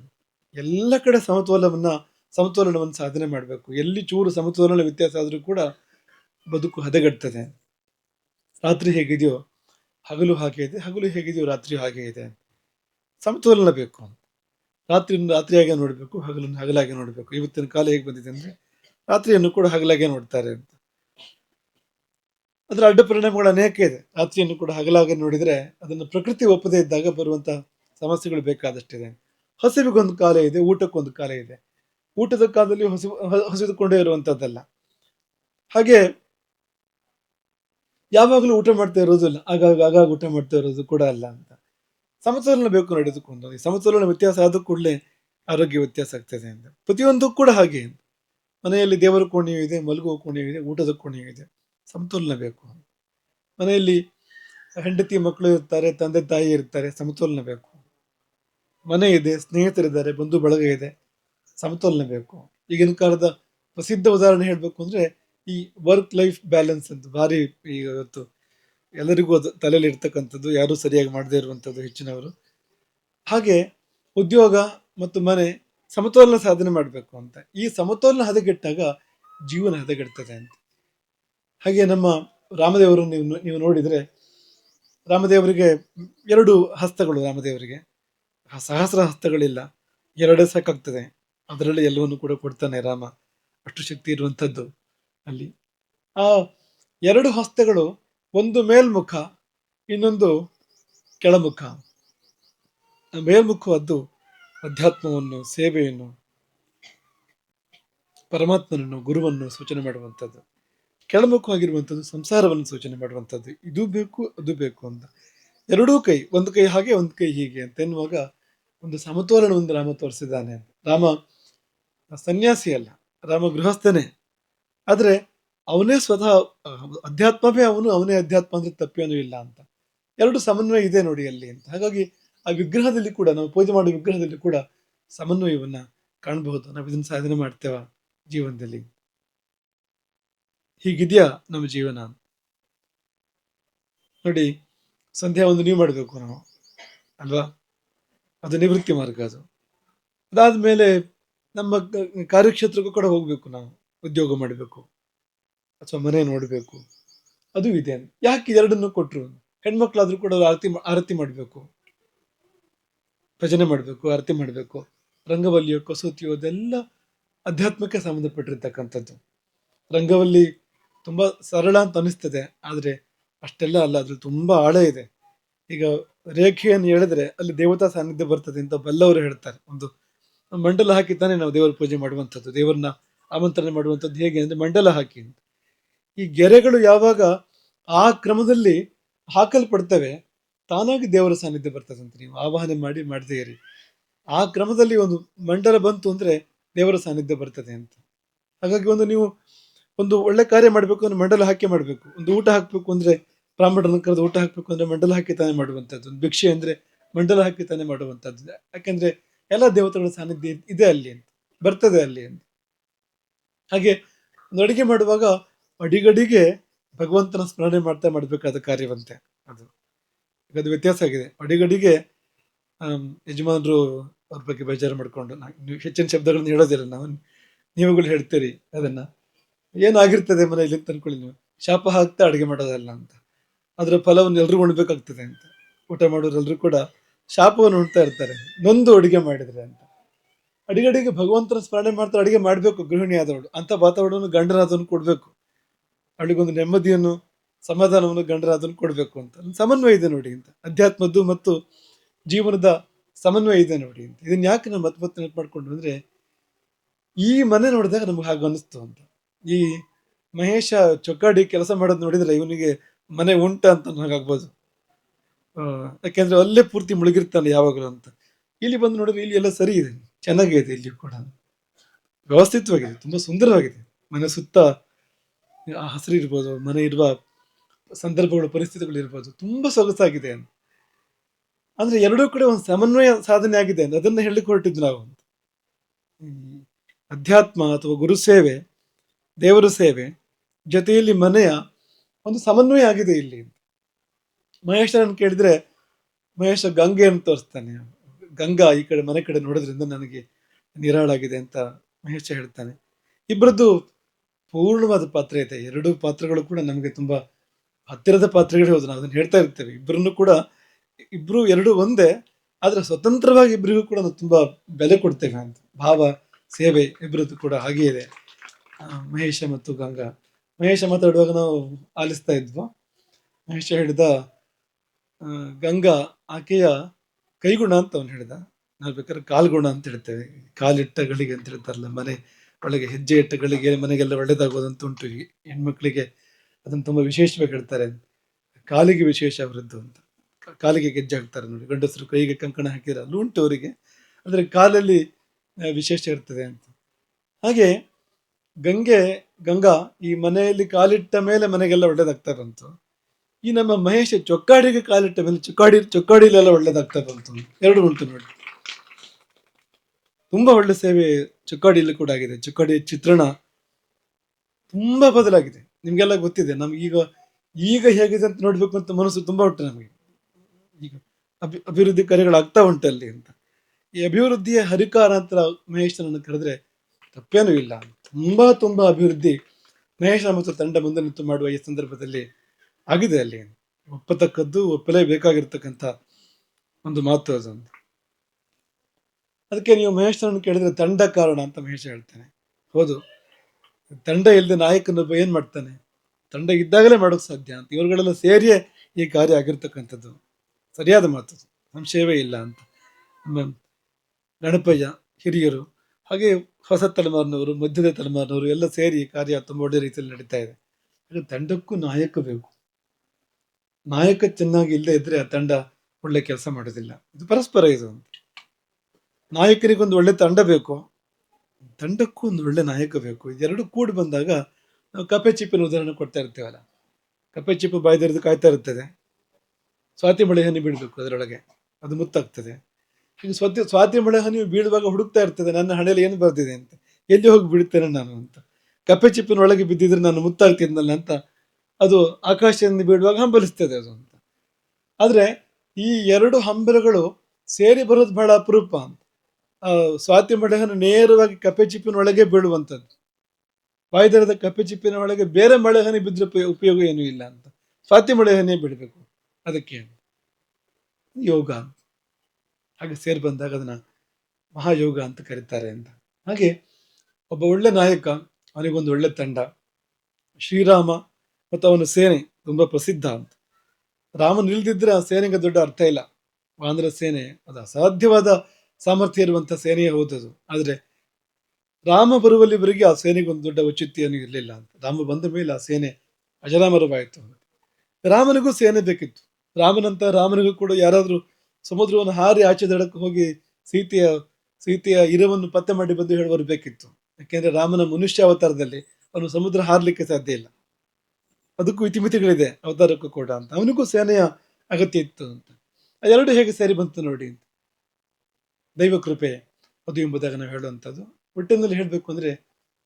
ಎಲ್ಲ ಕಡೆ ಸಮತೋಲನವನ್ನು ಸಮತೋಲನವನ್ನು ಸಾಧನೆ ಮಾಡಬೇಕು. ಎಲ್ಲಿ ಚೂರು ಸಮತೋಲನ ವ್ಯತ್ಯಾಸ ಆದರೂ ಕೂಡ ಬದುಕು ಹದಗೆಡ್ತದೆ. ರಾತ್ರಿ ಹೇಗಿದೆಯೋ ಹಗಲು ಹಾಗೆ ಇದೆ, ಹಗಲು ಹೇಗಿದೆಯೋ ರಾತ್ರಿ ಹಾಗೆ ಇದೆ. ಸಮತೋಲನ ಬೇಕು. ರಾತ್ರಿಯನ್ನು ರಾತ್ರಿಯಾಗೆ ನೋಡಬೇಕು, ಹಗಲನ್ನು ಹಗಲಾಗೆ ನೋಡಬೇಕು. ಇವತ್ತಿನ ಕಾಲ ಹೇಗೆ ಬಂದಿದೆ ಅಂದ್ರೆ ರಾತ್ರಿಯನ್ನು ಕೂಡ ಹಗಲಾಗೆ ನೋಡ್ತಾರೆ ಅಂತ. ಅದರ ಅಡ್ಡ ಪರಿಣಾಮಗಳು ಅನೇಕ ಇದೆ. ರಾತ್ರಿಯನ್ನು ಕೂಡ ಹಗಲಾಗೆ ನೋಡಿದ್ರೆ ಅದನ್ನು ಪ್ರಕೃತಿ ಒಪ್ಪದೇ ಇದ್ದಾಗ ಬರುವಂತ ಸಮಸ್ಯೆಗಳು ಬೇಕಾದಷ್ಟಿದೆ. ಹಸಿವಿಗೊಂದು ಕಾಲ ಇದೆ, ಊಟಕ್ಕೊಂದು ಕಾಲ ಇದೆ. ಊಟದ ಕಾಲದಲ್ಲಿ ಹಸಿವು ಹ- ಹಸಿದುಕೊಂಡೇ ಇರುವಂಥದ್ದಲ್ಲ ಹಾಗೆ ಯಾವಾಗಲೂ ಊಟ ಮಾಡ್ತಾ ಇರೋದಿಲ್ಲ, ಆಗಾಗ ಆಗಾಗ ಊಟ ಮಾಡ್ತಾ ಇರೋದು ಕೂಡ ಅಲ್ಲ ಅಂತ. ಸಮತೋಲನ ಬೇಕು ನಡೆದುಕೊಂಡು ಈ ಸಮತೋಲನ ವ್ಯತ್ಯಾಸ ಆದ ಕೂಡಲೇ ಆರೋಗ್ಯ ವ್ಯತ್ಯಾಸ ಆಗ್ತದೆ ಅಂತ. ಪ್ರತಿಯೊಂದು ಕೂಡ ಹಾಗೆ. ಮನೆಯಲ್ಲಿ ದೇವರ ಕೋಣೆಯೂ ಇದೆ, ಮಲಗುವ ಕೋಣೆಯೂ ಇದೆ, ಊಟದ ಕೋಣೆಯೂ ಇದೆ. ಸಮತೋಲನ ಬೇಕು. ಮನೆಯಲ್ಲಿ ಹೆಂಡತಿ ಮಕ್ಕಳು ಇರ್ತಾರೆ, ತಂದೆ ತಾಯಿ ಇರ್ತಾರೆ, ಸಮತೋಲನ ಬೇಕು. ಮನೆ ಇದೆ, ಸ್ನೇಹಿತರಿದ್ದಾರೆ, ಬಂಧು ಬಳಗ ಇದೆ, ಸಮತೋಲನ ಬೇಕು. ಈಗಿನ ಕಾಲದ ಪ್ರಸಿದ್ಧ ಉದಾಹರಣೆ ಹೇಳಬೇಕು ಅಂದ್ರೆ ಈ ವರ್ಕ್ ಲೈಫ್ ಬ್ಯಾಲೆನ್ಸ್ ಅಂತ ಭಾರಿ ಈಗ ಇವತ್ತು ಎಲ್ಲರಿಗೂ ಅದು ತಲೆಯಲ್ಲಿ ಇರ್ತಕ್ಕಂಥದ್ದು, ಯಾರೂ ಸರಿಯಾಗಿ ಮಾಡದೇ ಇರುವಂಥದ್ದು ಹೆಚ್ಚಿನವರು. ಹಾಗೆ ಉದ್ಯೋಗ ಮತ್ತು ಮನೆ ಸಮತೋಲನ ಸಾಧನೆ ಮಾಡಬೇಕು ಅಂತ. ಈ ಸಮತೋಲನ ಹದಗೆಟ್ಟಾಗ ಜೀವನ ಹದಗೆಡ್ತದೆ ಅಂತ. ಹಾಗೆ ನಮ್ಮ ರಾಮದೇವರು ನೀವು ನೀವು ನೋಡಿದರೆ ರಾಮದೇವರಿಗೆ ಎರಡು ಹಸ್ತಗಳು, ರಾಮದೇವರಿಗೆ. ಸಹಸ್ರ ಹಸ್ತಗಳಿಲ್ಲ, ಎರಡೇ ಸಾಕಾಗ್ತದೆ. ಅದರಲ್ಲಿ ಎಲ್ಲವನ್ನು ಕೂಡ ಕೊಡ್ತಾನೆ ರಾಮ. ಅಷ್ಟು ಶಕ್ತಿ ಇರುವಂಥದ್ದು ಅಲ್ಲಿ. ಆ ಎರಡು ಹಸ್ತಗಳು ಒಂದು ಮೇಲ್ಮುಖ, ಇನ್ನೊಂದು ಕೆಳಮುಖ. ಮೇಲ್ಮುಖವಾದ್ದು ಅಧ್ಯಾತ್ಮವನ್ನು, ಸೇವೆಯನ್ನು, ಪರಮಾತ್ಮನನ್ನು, ಗುರುವನ್ನು ಸೂಚನೆ ಮಾಡುವಂಥದ್ದು. ಕೆಳಮುಖವಾಗಿರುವಂಥದ್ದು, ಸಂಸಾರವನ್ನು ಸೂಚನೆ ಮಾಡುವಂಥದ್ದು. ಇದು ಬೇಕು, ಅದು ಬೇಕು ಅಂತ. ಎರಡೂ ಕೈ, ಒಂದು ಕೈ ಹಾಗೆ, ಒಂದು ಕೈ ಹೀಗೆ ಅಂತ ಎನ್ನುವಾಗ ಒಂದು ಸಮತೋಲನವನ್ನು ರಾಮ ತೋರಿಸಿದ್ದಾನೆ ರಾಮ ಸನ್ಯಾಸಿ ಅಲ್ಲ ರಾಮ ಗೃಹಸ್ಥನೇ. ಆದ್ರೆ ಅವನೇ ಸ್ವತಃ ಅಧ್ಯಾತ್ಮವೇ ಅವನು, ಅವನೇ ಅಧ್ಯಾತ್ಮ ಅಂದ್ರೆ ತಪ್ಪೇನೂ ಇಲ್ಲ ಅಂತ. ಎರಡು ಸಮನ್ವಯ ಇದೆ ನೋಡಿ ಅಲ್ಲಿ ಅಂತ. ಹಾಗಾಗಿ ಆ ವಿಗ್ರಹದಲ್ಲಿ ಕೂಡ, ನಾವು ಪೂಜೆ ಮಾಡುವ ವಿಗ್ರಹದಲ್ಲಿ ಕೂಡ ಸಮನ್ವಯವನ್ನ ಕಾಣಬಹುದು. ನಾವು ಇದನ್ನ ಸಾಧನೆ ಮಾಡ್ತೇವ ಜೀವನದಲ್ಲಿ. ಹೀಗಿದೆಯಾ ನಮ್ಮ ಜೀವನ? ನೋಡಿ, ಸಂಧ್ಯಾ ಒಂದು ನೀವು ಮಾಡಬೇಕು ನಾವು, ಅಲ್ವಾ? ಅದು ನಿವೃತ್ತಿ ಮಾರ್ಗ ಅದು. ಅದಾದ್ಮೇಲೆ ನಮ್ಮ ಕಾರ್ಯಕ್ಷೇತ್ರಕ್ಕೂ ಕೂಡ ಹೋಗ್ಬೇಕು ನಾವು, ಉದ್ಯೋಗ ಮಾಡಬೇಕು. ಅಥವಾ ಮನೆ ನೋಡಬೇಕು. ಅದು ಇದೆ. ಯಾಕೆ ಇದೆರಡನ್ನು ಕೊಟ್ಟರು ಹೆಣ್ಮಕ್ಳಾದ್ರೂ ಕೂಡ ಆರತಿ ಆರತಿ ಮಾಡಬೇಕು. ಭಜನೆ ಮಾಡಬೇಕು, ಆರತಿ ಮಾಡಬೇಕು. ರಂಗವಲ್ಲಿಯೋ, ಕಸೂತಿಯೋ, ಅದೆಲ್ಲ ಅಧ್ಯಾತ್ಮಕ್ಕೆ ಸಂಬಂಧಪಟ್ಟಿರ್ತಕ್ಕಂಥದ್ದು. ರಂಗವಲ್ಲಿ ತುಂಬಾ ಸರಳ ಅಂತ ಅನಿಸ್ತದೆ. ಆದರೆ ಅಷ್ಟೆಲ್ಲ ಅಲ್ಲ. ಅದ್ರಲ್ಲಿ ತುಂಬಾ ಆಳ ಇದೆ. ಈಗ ರೇಖೆಯನ್ನು ಹೇಳಿದ್ರೆ ಅಲ್ಲಿ ದೇವತಾ ಸಾನ್ನಿಧ್ಯ ಬರ್ತದೆ ಅಂತ ಬಲ್ಲವರು ಹೇಳ್ತಾರೆ. ಒಂದು ಮಂಡಲ ಹಾಕಿ ತಾನೇ ನಾವು ದೇವರ ಪೂಜೆ ಮಾಡುವಂಥದ್ದು, ದೇವರನ್ನ ಆಮಂತ್ರಣ ಮಾಡುವಂಥದ್ದು ಹೇಗೆ ಅಂದ್ರೆ ಮಂಡಲ ಹಾಕಿ ಅಂತ. ಈ ಗೆರೆಗಳು ಯಾವಾಗ ಆ ಕ್ರಮದಲ್ಲಿ ಹಾಕಲ್ಪಡ್ತವೆ, ತಾನಾಗಿ ದೇವರ ಸಾನ್ನಿಧ್ಯ ಬರ್ತದೆ ಅಂತ ನೀವು. ಆವಾಹನೆ ಮಾಡಿ, ಮಾಡದೇ ಇರಿ. ಆ ಕ್ರಮದಲ್ಲಿ ಒಂದು ಮಂಡಲ ಬಂತು ಅಂದ್ರೆ ದೇವರ ಸಾನ್ನಿಧ್ಯ ಬರ್ತದೆ ಅಂತ. ಹಾಗಾಗಿ ಒಂದು ನೀವು ಒಂದು ಒಳ್ಳೆ ಕಾರ್ಯ ಮಾಡಬೇಕು ಅಂದ್ರೆ ಮಂಡಲ ಹಾಕಿ ಮಾಡಬೇಕು. ಒಂದು ಊಟ ಹಾಕಬೇಕು ಅಂದ್ರೆ ಬ್ರಾಹ್ಮಣರನ್ನು ಕರೆದು ಊಟ ಹಾಕಬೇಕು ಅಂದ್ರೆ ಮಂಡಲ ಹಾಕಿ ತಾನೇ ಮಾಡುವಂಥದ್ದು. ಒಂದು ಭಿಕ್ಷೆ ಅಂದ್ರೆ ಮಂಡಲ ಹಾಕಿ ತಾನೇ ಮಾಡುವಂಥದ್ದು. ಯಾಕೆಂದರೆ ಎಲ್ಲ ದೇವತೆಗಳ ಸಾನ್ನಿಧ್ಯ ಇದೆ ಅಲ್ಲಿ ಅಂತ, ಬರ್ತದೆ ಅಲ್ಲಿ ಅಂತ. ಹಾಗೆ ಒಂದು ಅಡುಗೆ ಮಾಡುವಾಗ ಅಡಿಗಡಿಗೆ ಭಗವಂತನ ಸ್ಮರಣೆ ಮಾಡ್ತಾ ಮಾಡಬೇಕಾದ ಕಾರ್ಯವಂತೆ ಅದು. ಅದು ವ್ಯತ್ಯಾಸ ಆಗಿದೆ. ಅಡಿಗಡಿಗೆ ಯಜಮಾನರು ಅವ್ರ ಬಗ್ಗೆ ಬೇಜಾರು ಮಾಡಿಕೊಂಡು ನೀವು ಹೆಚ್ಚಿನ ಶಬ್ದಗಳನ್ನು ಹೇಳೋದಿಲ್ಲ, ನಾವು ನೀವುಗಳು ಹೇಳ್ತೀರಿ ಅದನ್ನ. ಏನಾಗಿರ್ತದೆ ಮನೆಯಲ್ಲಿ ಅಂತ ಅನ್ಕೊಳ್ಳಿ ನೀವು. ಶಾಪ ಹಾಕ್ತಾ ಅಡುಗೆ ಮಾಡೋದಲ್ಲ ಅಂತ. ಅದರ ಫಲವನ್ನು ಎಲ್ಲರೂ ಉಣ್ಬೇಕಾಗ್ತದೆ ಅಂತ. ಊಟ ಮಾಡೋರೆಲ್ಲರೂ ಕೂಡ ಶಾಪವನ್ನು ಉಣ್ತಾ ಇರ್ತಾರೆ. ನೊಂದು ಅಡುಗೆ ಮಾಡಿದ್ರೆ ಅಂತ. ಅಡಿಗಡಿಗೆ ಭಗವಂತನ ಸ್ಮರಣೆ ಮಾಡ್ತಾ ಅಡುಗೆ ಮಾಡಬೇಕು, ಗೃಹಿಣಿ ಆದವಳು. ಅಂತ ವಾತಾವರಣವನ್ನು ಗಂಡನಾದವನು ಕೊಡಬೇಕು. ಅವಳಿಗೊಂದು ನೆಮ್ಮದಿಯನ್ನು, ಸಮಾಧಾನವನ್ನು ಗಂಡನಾದವನು ಕೊಡಬೇಕು ಅಂತ. ಸಮನ್ವಯ ಇದೆ ನೋಡಿ ಅಂತ. ಅಧ್ಯಾತ್ಮದ್ದು ಮತ್ತು ಜೀವನದ ಸಮನ್ವಯ ಇದೆ ನೋಡಿ ಅಂತ. ಇದನ್ನ ಯಾಕೆ ನಾನು ಮತ್ತೆ ಮತ್ತೆ ನೆನಪು ಮಾಡಿಕೊಂಡು ಅಂದ್ರೆ, ಈ ಮನೆ ನೋಡಿದಾಗ ನಮ್ಗೆ ಹಾಗೆ ಅನಿಸ್ತು ಅಂತ. ಈ ಮಹೇಶ ಚೊಕ್ಕಾಡಿ ಕೆಲಸ ಮಾಡೋದು ನೋಡಿದ್ರೆ ಇವನಿಗೆ ಮನೆ ಉಂಟ ಅಂತ ಹಾಗಾಗ್ಬೋದು ಯಾಕೆಂದ್ರೆ ಅಲ್ಲೇ ಪೂರ್ತಿ ಮುಳುಗಿರ್ತಾನೆ ಯಾವಾಗಲೂ ಅಂತ. ಇಲ್ಲಿ ಬಂದು ನೋಡಿದ್ರೆ ಇಲ್ಲಿ ಎಲ್ಲ ಸರಿ ಇದೆ. ಚೆನ್ನಾಗಿದೆ ಇಲ್ಲಿ ಕೂಡ. ವ್ಯವಸ್ಥಿತವಾಗಿದೆ. ತುಂಬಾ ಸುಂದರವಾಗಿದೆ. ಮನೆ ಸುತ್ತ ಆ ಹಸಿರು ಇರ್ಬೋದು, ಮನೆ ಇರುವ ಸಂದರ್ಭಗಳು, ಪರಿಸ್ಥಿತಿಗಳು ಇರ್ಬೋದು, ತುಂಬಾ ಸೊಗಸಾಗಿದೆ ಅಂತ. ಅಂದ್ರೆ ಎರಡೂ ಕಡೆ ಒಂದು ಸಮನ್ವಯ ಸಾಧನೆ ಆಗಿದೆ ಅಂತ ಅದನ್ನ ಹೇಳಲಿಕ್ಕೆ ನಾವು ಅಂತ. ಅಧ್ಯಾತ್ಮ ಅಥವಾ ಗುರು ಸೇವೆ, ದೇವರ ಸೇವೆ, ಜೊತೆಯಲ್ಲಿ ಮನೆಯ ಒಂದು ಸಮನ್ವಯ ಆಗಿದೆ ಇಲ್ಲಿ ಮಹೇಶರನ್ನು ಕೇಳಿದ್ರೆ, ಮಹೇಶ ಗಂಗೆಯನ್ನು ತೋರಿಸ್ತಾನೆ. ಗಂಗಾ ಈ ಕಡೆ ಮನೆ ಕಡೆ ನೋಡೋದ್ರಿಂದ ನನಗೆ ನಿರಾಳಾಗಿದೆ ಅಂತ ಮಹೇಶ ಹೇಳ್ತಾನೆ. ಇಬ್ಬರದ್ದು ಪೂರ್ಣವಾದ ಪಾತ್ರ ಇದೆ. ಎರಡು ಪಾತ್ರಗಳು ಕೂಡ ನಮಗೆ ತುಂಬಾ ಹತ್ತಿರದ ಪಾತ್ರಗಳೇ ಹೌದು. ನಾವು ಅದನ್ನ ಹೇಳ್ತಾ ಇರ್ತೇವೆ. ಇಬ್ಬರನ್ನು ಕೂಡ ಇಬ್ರು ಎರಡು ಒಂದೇ, ಆದರೆ ಸ್ವತಂತ್ರವಾಗಿ ಇಬ್ಬರಿಗೂ ಕೂಡ ನಾವು ತುಂಬಾ ಬೆಲೆ ಕೊಡ್ತೇವೆ ಅಂತ. ಭಾವ, ಸೇವೆ ಇಬ್ಬರದ್ದು ಕೂಡ ಹಾಗೇ ಇದೆ. ಮಹೇಶ ಮತ್ತು ಗಂಗಾ. ಮಹೇಶ ಮಾತಾಡುವಾಗ ನಾವು ಆಲಿಸ್ತಾ ಇದ್ವು. ಮಹೇಶ ಹೇಳಿದ ಗಂಗಾ ಆಕೆಯ ಕೈಗುಣ ಅಂತ ಅವನು ಹೇಳಿದ. ನಾವು ಬೇಕಾದ್ರೆ ಕಾಲ್ಗುಣ ಅಂತ ಹೇಳ್ತೇವೆ. ಕಾಲಿಟ್ಟ ಗಳಿಗೆ ಅಂತ ಹೇಳ್ತಾರಲ್ಲ ಮನೆ. ಒಳಗೆ ಹೆಜ್ಜೆ ಇಟ್ಟ ಗಳಿಗೆ ಮನೆಗೆಲ್ಲ ಒಳ್ಳೇದಾಗೋದಂತ ಉಂಟು ಹೆಣ್ಮಕ್ಳಿಗೆ ಅದನ್ನು ತುಂಬಾ ವಿಶೇಷವಾಗಿ ಹೇಳ್ತಾರೆ. ಕಾಲಿಗೆ ವಿಶೇಷ ಅವರದ್ದು ಅಂತ. ಕಾಲಿಗೆ ಗೆಜ್ಜೆ ಹಾಕ್ತಾರೆ ನೋಡಿ. ಗಂಡಸರು ಕೈಗೆ ಕಂಕಣ ಹಾಕಿದ್ರೆ ಅಲ್ಲೂ ಉಂಟು ಅವರಿಗೆ. ಅಂದ್ರೆ ಕಾಲಲ್ಲಿ ವಿಶೇಷ ಇರ್ತದೆ ಅಂತ. ಹಾಗೆ ಗಂಗೆ, ಗಂಗಾ ಈ ಮನೆಯಲ್ಲಿ ಕಾಲಿಟ್ಟ ಮೇಲೆ ಮನೆಗೆಲ್ಲ ಒಳ್ಳೇದಾಗ್ತಾ ಬಂತು ಈ ನಮ್ಮ ಮಹೇಶ ಚೊಕ್ಕಾಡಿಗೆ ಕಾಲಿಟ್ಟ ಮೇಲೆ ಚೊಕ್ಕಾಡಿ, ಚೊಕ್ಕಾಡಿಲೆಲ್ಲ ಒಳ್ಳೇದಾಗ್ತಾ ಬಂತು ಎರಡು ಉಂಟು ನೋಡಿ. ತುಂಬಾ ಒಳ್ಳೆ ಸೇವೆ ಚೊಕ್ಕಾಡಿಯಲ್ಲಿ ಕೂಡ ಆಗಿದೆ. ಚುಕ್ಕಾಡಿ ಚಿತ್ರಣ ತುಂಬಾ ಬದಲಾಗಿದೆ. ನಿಮ್ಗೆಲ್ಲ ಗೊತ್ತಿದೆ, ನಮ್ಗೆ ಈಗ ಈಗ ಹೇಗಿದೆ ಅಂತ ನೋಡಬೇಕು ಅಂತ ಮನಸ್ಸು ತುಂಬಾ ಉಂಟು ನಮಗೆ. ಈಗ ಅಭಿ, ಅಭಿವೃದ್ಧಿ ಕಾರ್ಯಗಳಾಗ್ತಾ ಉಂಟು ಅಲ್ಲಿ ಅಂತ. ಈ ಅಭಿವೃದ್ಧಿಯ ಹರಿಕಾರ ಅಂತ ಮಹೇಶನನ್ನು ಕರೆದ್ರೆ ತಪ್ಪೇನೂ ಇಲ್ಲ. ತುಂಬಾ ತುಂಬಾ ಅಭಿವೃದ್ಧಿ ಮಹೇಶ ಮತ್ತು ತಂಡ ಮುಂದೆ ನಿಂತು ಮಾಡುವ ಈ ಸಂದರ್ಭದಲ್ಲಿ ಆಗಿದೆ ಅಲ್ಲಿ. ಒಪ್ಪತಕ್ಕದ್ದು ಒಪ್ಪಲೇಬೇಕಾಗಿರ್ತಕ್ಕಂಥ ಒಂದು ಮಾತು ಅದು ಅಂತ ಅದಕ್ಕೆ ನೀವು ಮಹೇಶನನ್ನು ಕೇಳಿದ್ರೆ ತಂಡ ಕಾರಣ ಅಂತ ಮಹೇಶ ಹೇಳ್ತಾನೆ. ಹೌದು. ತಂಡ ಇಲ್ಲದೆ ನಾಯಕನ ಏನು ಮಾಡ್ತಾನೆ? ತಂಡ ಇದ್ದಾಗಲೇ ಮಾಡೋಕೆ ಸಾಧ್ಯ ಅಂತ. ಇವರುಗಳೆಲ್ಲ ಸೇರಿಯೇ ಈ ಕಾರ್ಯ ಆಗಿರ್ತಕ್ಕಂಥದ್ದು. ಸರಿಯಾದ ಮಾತು. ಸಂಶಯವೇ ಇಲ್ಲ ಅಂತ. ಗಣಪಯ್ಯ ಹಿರಿಯರು, ಹಾಗೆ ಹೊಸ ತಲೆಮಾರಿನವರು, ಮಧ್ಯದ ತಲೆಮಾರಿನವರು ಎಲ್ಲ ಸೇರಿ ಕಾರ್ಯ ತುಂಬ ಒಳ್ಳೆ ರೀತಿಯಲ್ಲಿ ನಡೀತಾ ಇದೆ. ಹಾಗೆ ತಂಡಕ್ಕೂ ನಾಯಕ ಬೇಕು. ನಾಯಕ ಚೆನ್ನಾಗಿ ಇಲ್ಲದೆ ಇದ್ರೆ ಆ ತಂಡ ಒಳ್ಳೆ ಕೆಲಸ ಮಾಡೋದಿಲ್ಲ. ಇದು ಪರಸ್ಪರ ಇದು ಅಂತ. ನಾಯಕನಿಗೊಂದು ಒಳ್ಳೆ ತಂಡ ಬೇಕು. ತಂಡಕ್ಕೂ ಒಂದು ಒಳ್ಳೆ ನಾಯಕ ಬೇಕು. ಇದೆರಡು ಕೂಡಿ ಬಂದಾಗ ನಾವು ಕಪೆ ಚಿಪ್ಪಿನ ಉದಾಹರಣೆ ಕೊಡ್ತಾ ಇರ್ತೇವಲ್ಲ. ಕಪೆ ಚಿಪ್ಪು ಬಾಯ್ದಿರೋದು ಕಾಯ್ತಾ ಇರ್ತದೆ. ಸ್ವಾತಿ ಮಳೆ ಹನಿ ಬೀಳ್ಬೇಕು ಅದರೊಳಗೆ. ಅದು ಮುತ್ತಾಗ್ತದೆ. ಈಗ ಸ್ವತಿ, ಸ್ವಾತಿ ಮಳೆ ಹನಿ ಬೀಳುವಾಗ ಹುಡುಕ್ತಾ ಇರ್ತದೆ, ನನ್ನ ಹಣೆಯಲ್ಲಿ ಏನು ಬರ್ತಿದೆ ಅಂತ. ಎಲ್ಲಿ ಹೋಗಿ ಬಿಡ್ತೇನೆ ನಾನು ಅಂತ. ಕಪ್ಪೆ ಚಿಪ್ಪಿನ ಒಳಗೆ ಬಿದ್ದಿದ್ರೆ ನಾನು ಮುತ್ತಾಗ್ತಿದ್ನಲ್ಲ ಅಂತ. ಅದು ಆಕಾಶದಿಂದ ಬೀಳುವಾಗ ಹಂಬಲಿಸ್ತದೆ ಅದು ಅಂತ. ಆದ್ರೆ ಈ ಎರಡು ಹಂಬಲಗಳು ಸೇರಿ ಬರೋದು ಬಹಳ ಅಪರೂಪ ಅಂತ. ಸ್ವಾತಿ ಮಳೆಯನ್ನು ನೇರವಾಗಿ ಕಪ್ಪೆ ಚಿಪ್ಪಿನ ಒಳಗೆ ಬೀಳುವಂಥದ್ದು. ವಾಯುದರದ ಕಪ್ಪೆ ಚಿಪ್ಪಿನ ಒಳಗೆ ಬೇರೆ ಮಳೆಹನಿ ಬಿದ್ದರೆ ಉಪಯೋಗ ಉಪಯೋಗ ಏನೂ ಇಲ್ಲ ಅಂತ. ಸ್ವಾತಿ ಮಳೆಹನೇ ಬಿಡಬೇಕು. ಅದಕ್ಕೆ ಯೋಗ. ಅಂತ ಹಾಗೆ ಸೇರಿ ಬಂದಾಗ ಅದನ್ನ ಮಹಾಯೋಗ ಅಂತ ಕರೀತಾರೆ ಅಂತ. ಹಾಗೆ ಒಬ್ಬ ಒಳ್ಳೆ ನಾಯಕ, ಅವನಿಗೊಂದು ಒಳ್ಳೆ ತಂಡ. ಶ್ರೀರಾಮ ಮತ್ತು ಅವನ ಸೇನೆ ತುಂಬ ಪ್ರಸಿದ್ಧ ಅಂತ. ರಾಮ ನಿಲ್ದಿದ್ರೆ ಆ ಸೇನೆಗೆ ದೊಡ್ಡ ಅರ್ಥ ಇಲ್ಲ. ಆಂಧ್ರ ಸೇನೆ ಅದು ಅಸಾಧ್ಯವಾದ ಸಾಮರ್ಥ್ಯ ಇರುವಂಥ ಸೇನೆಯೇ ಹೋದದು ಆದ್ರೆ ರಾಮ ಬರುವಲ್ಲಿವರೆಗೆ ಆ ಸೇನೆಗೊಂದು ದೊಡ್ಡ ಔಚಿತ್ಯನೂ ಇರಲಿಲ್ಲ ಅಂತ. ರಾಮ ಬಂದ ಮೇಲೆ ಆ ಸೇನೆ ಅಜರಾಮರವಾಯಿತು. ರಾಮನಿಗೂ ಸೇನೆ ಬೇಕಿತ್ತು. ರಾಮನಂತ ರಾಮನಿಗೂ ಕೂಡ ಯಾರಾದರೂ ಸಮುದ್ರವನ್ನು ಹಾರಿ ಆಚೆ ದಡಕ್ಕೆ ಹೋಗಿ ಸೀತೆಯ ಸೀತೆಯ ಇರವನ್ನು ಪತ್ತೆ ಮಾಡಿ ಬಂದು ಹೇಳುವರು ಬೇಕಿತ್ತು. ಯಾಕೆಂದ್ರೆ ರಾಮನ ಮನುಷ್ಯ ಅವತಾರದಲ್ಲಿ ಅವನು ಸಮುದ್ರ ಹಾರಲಿಕ್ಕೆ ಸಾಧ್ಯ ಇಲ್ಲ. ಅದಕ್ಕೂ ಇತಿಮಿತಿಗಳಿದೆ ಅವತಾರಕ್ಕೂ ಕೂಡ ಅಂತ. ಅವನಿಗೂ ಸೇನೆಯ ಅಗತ್ಯ ಇತ್ತು ಅಂತ. ಅದೆರಡು ಹೇಗೆ ಸೇರಿ ಬಂತು ನೋಡಿ ಅಂತ. ದೈವ ಕೃಪೆ ಅದು ಎಂಬುದಾಗಿ ನಾವು ಹೇಳುವಂಥದ್ದು. ಒಟ್ಟಿನಲ್ಲಿ ಹೇಳಬೇಕು ಅಂದರೆ